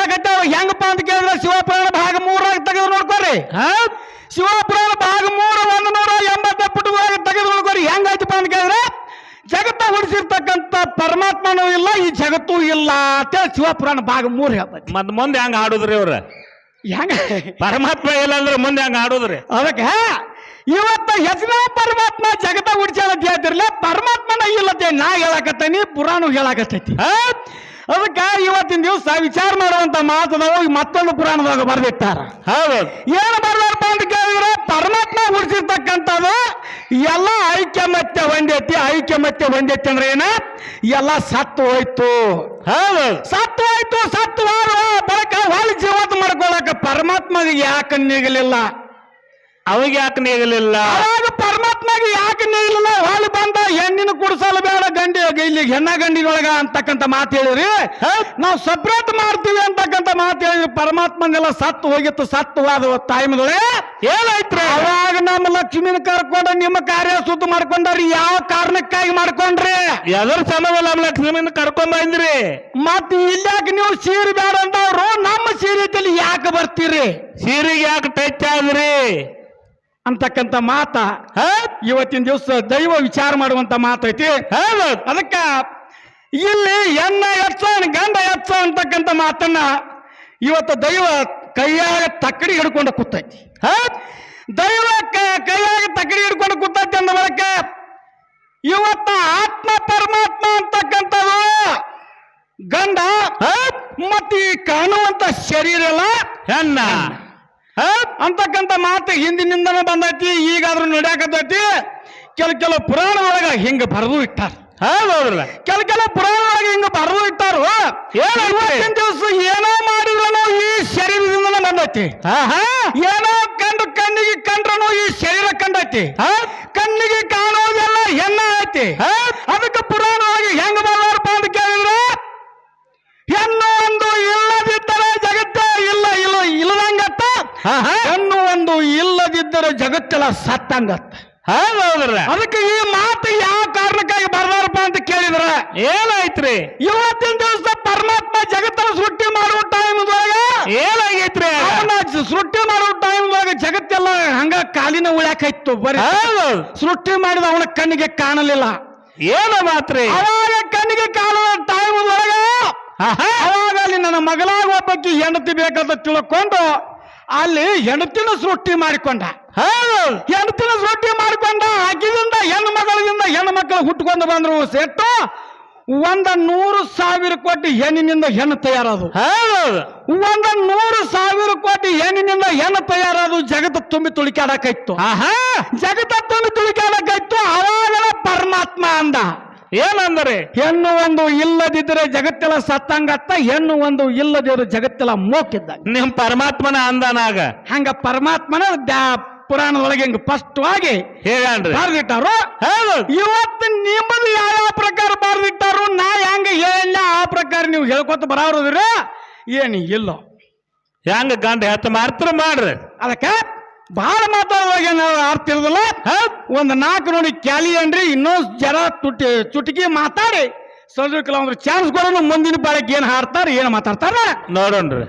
[SPEAKER 2] ಹೆಂಗಪ್ಪ ಅಂತ ಕೇಳಿದ್ರೆ ಶಿವಪುರಾಣ ಭಾಗ ಮೂರಾಗ ತೆಗೆದು ನೋಡ್ಕೋರಿ. ಶಿವಪುರಾಣ ಭಾಗ ಮೂರು ಒಂದು ನೂರ ಎಂಬತ್ತ ಪುಟವಾಗಿ ತೆಗೆದು ನೋಡ್ಕೋರಿ ಹೆಂಗಾಯ್ತಪ್ಪ ಅಂತ ಕೇಳಿದ್ರೆ ಜಗತ್ತ ಉಳಿಸಿರ್ತಕ್ಕಂಥ ಪರಮಾತ್ಮನೂ ಇಲ್ಲ ಈ ಜಗತ್ತು ಇಲ್ಲ ಅಂತ ಶಿವಪುರಾಣ ಭಾಗ ಮೂರು ಹೇಳ್ತೈತಿ
[SPEAKER 1] ಮತ್ ಮುಂದೆ ಹೆಂಗ ಹಾಡುದ್ರಿ ಅವ್ರ
[SPEAKER 2] ಹೆಂಗ?
[SPEAKER 1] ಪರಮಾತ್ಮ ಇಲ್ಲ ಅಂದ್ರೆ ಮುಂದೆ ಹೆಂಗ ಆಡೋದ್ರಿ
[SPEAKER 2] ಅದಕ್ಕೆ ಇವತ್ತ ಹೆಸರ ಪರಮಾತ್ಮ ಜಗತ್ತ ಉಡ್ಸ್ಯಾಳ ಅಂತ ಹೇಳ್ತಿರ್ಲ ಪರಮಾತ್ಮನ ಇಲ್ಲತ್ತೆ ನಾ ಹೇಳಕತ್ತೇನಿ ಪುರಾಣ ಹೇಳಕತ್ತೈತಿ. ಅದಕ್ಕೆ ಇವತ್ತಿನ ದಿವಸ ವಿಚಾರ ಮಾಡುವಂತ ಮಾತದವು ಮತ್ತೊಂದು ಪುರಾಣದಾಗ ಬರ್ದಿಟ್ಟಾರ.
[SPEAKER 1] ಹೌದು.
[SPEAKER 2] ಏನು ಬರ್ದಾರಪ್ಪ ಅಂತ ಕೇಳಿದ್ರೆ ಪರಮಾತ್ಮ ಉಳಿಸಿರ್ತಕ್ಕಂಥದ್ದು ಎಲ್ಲ ಐಕ್ಯಮತ್ಯ ಹೊಂದೈತಿ. ಮತ್ತೆ ಹೊಂದೈತಿ ಅಂದ್ರೆ ಏನ? ಎಲ್ಲ ಸತ್ತು ಹೋಯ್ತು.
[SPEAKER 1] ಹೌದು.
[SPEAKER 2] ಸತ್ತು ಹೋಯ್ತು ಸತ್ತು ಹೋದ ಬರಕ ಹೊಳಿ ಜೀವತ್ ಮಾಡ್ಕೊಳಕ ಪರಮಾತ್ಮಗೆ ಯಾಕೆ ನೀಗಲಿಲ್ಲ?
[SPEAKER 1] ಅವಾಗ ಯಾಕೆ ನೀಗಲಿಲ್ಲ?
[SPEAKER 2] ಅವಾಗ ಪರಮಾತ್ಮಗೆ ಯಾಕೆ ನೀಗಲಿಲ್ಲ? ಹೊಳಿ ಬಂದ ಹೆಣ್ಣಿನ ಕುಡಿಸಲು ಬೇಡ ಗಂಡಿ ಇಲ್ಲಿ ಹೆಣ್ಣ ಗಂಡಿನೊಳಗ ಅಂತಕ್ಕಂಥ ಮಾತು ಹೇಳಿರಿ. ನಾವು ಸಪ್ರೇಟ್ ಮಾಡ್ತೀವಿ ಅಂತಕ್ಕಂಥ ಮಾತು ಹೇಳಿದ್ರಿ ಪರಮಾತ್ಮನೆಲ್ಲ ಸತ್ತು ಹೋಗಿತ್ತು. ಸತ್ತು ಹೋದ ಟೈಮ್ದೊಳೆ
[SPEAKER 1] ಏನಾಯ್ತ್ರಿ?
[SPEAKER 2] ಅವಾಗ ನಮ್ಮ ಲಕ್ಷ್ಮಿನ ಕರ್ಕೊಂಡ ನಿಮ್ಮ ಕಾರ್ಯ ಸುತ್ತ ಮಾಡ್ಕೊಂಡ್ರಿ ಯಾವ ಕಾರಣಕ್ಕಾಗಿ ಮಾಡ್ಕೊಂಡ್ರಿ?
[SPEAKER 1] ಎದ್ರ ಸಮಯ ನಮ್ಮ ಲಕ್ಷ್ಮಿನ ಕರ್ಕೊಂಡ್ ಬಂದ್ರಿ.
[SPEAKER 2] ಮತ್ ಇಲ್ಲಾಕ ನೀವು ಸೀರೆ ಬೇಡ ಅಂದವ್ರು ನಮ್ಮ ಸೀರೆ ತಲಿ ಯಾಕೆ ಬರ್ತೀರಿ?
[SPEAKER 1] ಸೀರೆಗೆ ಯಾಕೆ ಟಚ್ ಆದ್ರಿ?
[SPEAKER 2] ಅಂತಕ್ಕಂತ ಮಾತ? ಇವತ್ತಿನ ದಿವಸ ದೈವ ವಿಚಾರ ಮಾಡುವಂತ ಮಾತೈತಿ ಅದಕ್ಕ ಇಲ್ಲಿ ಎನ್ನ ಎಚ್ಚ ಗಂಡ ಎಚ್ಚ ಅಂತಕ್ಕಂತ ಮಾತನ್ನ ಇವತ್ತು ದೈವ ಕೈಯಾಗ ತಕ್ಕಡಿ ಹಿಡ್ಕೊಂಡ ಕೂತೈತಿ? ದೈವ ಕ- ಕೈಯಾಗ ತಕಡಿ ಹಿಡ್ಕೊಂಡು ಕೂತೈತಿ ಅಂದ ಬಳಿಕ ಇವತ್ತ ಆತ್ಮ ಪರಮಾತ್ಮ ಅಂತಕ್ಕಂಥದ್ದು ಗಂಡ ಮತ್ತೆ ಈ ಕಾಣುವಂತ ಶರೀರ ಎಲ್ಲ
[SPEAKER 1] ಹೆಣ್ಣ?
[SPEAKER 2] ಅಂತಕ್ಕಂಥ ಮಾತು ಹಿಂದಿನಿಂದನೇ ಬಂದೈತಿ ಈಗಾದ್ರೂ ನಡ್ಯಾಕತೈತಿ ಕೆಲ ಕೆಲವು ಪುರಾಣದೊಳಗ ಹಿಂಗ ಬರೆದು ಇಟ್ಟಾರ.
[SPEAKER 1] ಹೌದೌದ್ರಲ್ಲ
[SPEAKER 2] ಕೆಲ ಕೆಲವು ಪುರಾಣದೊಳಗ ಹಿಂಗ ಬರೆದು ಇಟ್ಟಾರು? ಇವತ್ತಿನ ದಿವಸ ಏನೋ ಮಾಡಿದ್ರು ಈ ಶರೀರದಿಂದನೇ ಬಂದೈತಿ. ಏನೋ ಕಣ್ಣಿಗೆ ಕಂಡ್ರನು ಈ ಶರೀರ ಕಂಡೈತಿ? ಕಣ್ಣಿಗೆ ಕಾಣೋದೆಲ್ಲ ಹೆಣ್ಣ ಐತಿ. ಅದಕ್ಕೆ ಪುರಾಣವಾಗಿ ಹೆಂಗ ಬರ್ದಾರಪ್ಪ ಅಂತ ಕೇಳಿದ್ರೆ ಹೆಣ್ಣು ಒಂದು ಇಲ್ಲದಿದ್ದರೆ ಜಗತ್ತೇ ಇಲ್ಲ ಇಲ್ಲ ಇಲ್ಲದಂಗತ್ತ. ಹೆಣ್ಣು ಒಂದು ಇಲ್ಲದಿದ್ದರೆ ಜಗತ್ತೆಲ್ಲ ಸತ್ತಂಗತ್ತ. ಅದಕ್ಕೆ ಈ ಮಾತು ಯಾವ ಕಾರಣಕ್ಕಾಗಿ ಬರ್ದಾರಪ್ಪ ಅಂತ ಕೇಳಿದ್ರ
[SPEAKER 1] ಏನಾಯ್ತ್ರಿ?
[SPEAKER 2] ಇವತ್ತಿನ ದಿವಸ ಪರಮಾತ್ಮ ಜಗತ್ತನ್ನ ಸೃಷ್ಟಿ ಮಾಡುವ ಟೈಮ್ದೊಳಗ
[SPEAKER 1] ಏನಾಗೈತ್ರಿ
[SPEAKER 2] ಅವನ ಸೃಷ್ಟಿ ಮಾಡುವ ಟೈಮ್ದೊಳಗ ಜಗತ್ತೆಲ್ಲ ಹಂಗ ಕಾಲಿನ ಉಳ್ಯಾಕಾಯ್ತು ಬರೀ
[SPEAKER 1] ಹೌದು.
[SPEAKER 2] ಸೃಷ್ಟಿ ಮಾಡಿದ ಅವನ ಕಣ್ಣಿಗೆ ಕಾಣಲಿಲ್ಲ.
[SPEAKER 1] ಏನು ಮಾತ್ರ?
[SPEAKER 2] ಅವಾಗ ಕಣ್ಣಿಗೆ ಕಾಣುವ ಟೈಮ್ ಒಳಗ
[SPEAKER 1] ಆಹಾ.
[SPEAKER 2] ಅವಾಗ ಅಲ್ಲಿ ನನ್ನ ಮಗಳಾಗ ಒಬ್ಬಕ್ಕೆ ಹೆಂಡತಿ ಬೇಕಂತ ತಿಳ್ಕೊಂಡು ಅಲ್ಲಿ ಹೆಂಡತಿನ ಸೃಷ್ಟಿ ಮಾಡಿಕೊಂಡ.
[SPEAKER 1] ಹೌದು.
[SPEAKER 2] ಹೆಂಡತಿನ ಸೃಷ್ಟಿ ಮಾಡಿಕೊಂಡ ಆಕಿದಿಂದ ಹೆಣ್ಣು ಮಗಳಿಂದ ಹೆಣ್ಣು ಮಕ್ಕಳು ಹುಟ್ಕೊಂಡು ಬಂದ್ರು ಸೆಟ್ಟು ಒಂದ ನೂರು ಸಾವಿರ ಕೋಟಿ ಹೆಣ್ಣಿನಿಂದ ಹೆಣ್ಣು ತಯಾರದು?
[SPEAKER 1] ಹೌದು
[SPEAKER 2] ಒಂದ ನೂರು ಸಾವಿರ ಕೋಟಿ ಹೆಣ್ಣಿನಿಂದ ಹೆಣ್ಣು ತಯಾರದು? ಜಗತ್ತು ತುಂಬಿ ತುಳಿಕಾಡಕೈತು
[SPEAKER 1] ಆಹಾ.
[SPEAKER 2] ಜಗತ್ತ ತುಂಬಿ ತುಳಿಕಾಡಕೈತು ಅವಾಗಲ ಪರಮಾತ್ಮ ಅಂದ.
[SPEAKER 1] ಏನಂದ್ರೆ?
[SPEAKER 2] ಹೆಣ್ಣು ಒಂದು ಇಲ್ಲದಿದ್ದರೆ ಜಗತ್ತೆಲ್ಲ ಸತ್ತಂಗತ್ತ ಹೆಣ್ಣು ಒಂದು ಇಲ್ಲದಿರೋ ಜಗತ್ತೆಲ್ಲ ಮೋಕಿದ್ದ.
[SPEAKER 1] ನಿಮ್ ಪರಮಾತ್ಮನ ಅಂದನಾಗ?
[SPEAKER 2] ಹಂಗ ಪರಮಾತ್ಮನ ಪುರಾಣದೊಳಗೆ ಹಿಂಗ ಸ್ಪಷ್ಟವಾಗಿ
[SPEAKER 1] ಹೇಳನ್ರಿ
[SPEAKER 2] ಬರ್ದಿಟ್ಟಾರು. ಇವತ್ತು ನಿಮ್ಮದು ಯಾವ ಪ್ರಕಾರ ಬರ್ದಿಟ್ಟಾರು ನಾ ಹೆಂಗ ಹೇಳ ಆ ಪ್ರಕಾರ ನೀವು ಹೇಳ್ಕೊತ ಬರೋದ್ರ ಏನು ಇಲ್ಲ.
[SPEAKER 1] ಹೆಂಗ ಗಂಡ ಹೆತ್ತ ಮಾತ್ರ ಮಾಡ್ರಿ.
[SPEAKER 2] ಅದಕ್ಕೆ ಬಹಳ ಮಾತಾಡುವಾಗ ಏನಾದ್ರು ಅರ್ಥ ಇರೋದಿಲ್ಲ? ಒಂದು ನಾಲ್ಕು ನೋಡಿ ಕ್ಯಾಲಿ ಅನ್ರಿ ಇನ್ನೊಂದು ಜರ ತುಟಿ ಚುಟಕಿ ಮಾತಾಡಿ. ಸ್ವಲ್ಪ ಕೆಲವೊಂದು ಚಾನ್ಸ್ ಕೊಡೋಣ ಮುಂದಿನ ಬಾಳಕ್ಕೆ ಏನು ಹಾಡ್ತಾರೆ ಏನು ಮಾತಾಡ್ತಾರ?
[SPEAKER 1] ನೋಡೋಣ್ರಿ.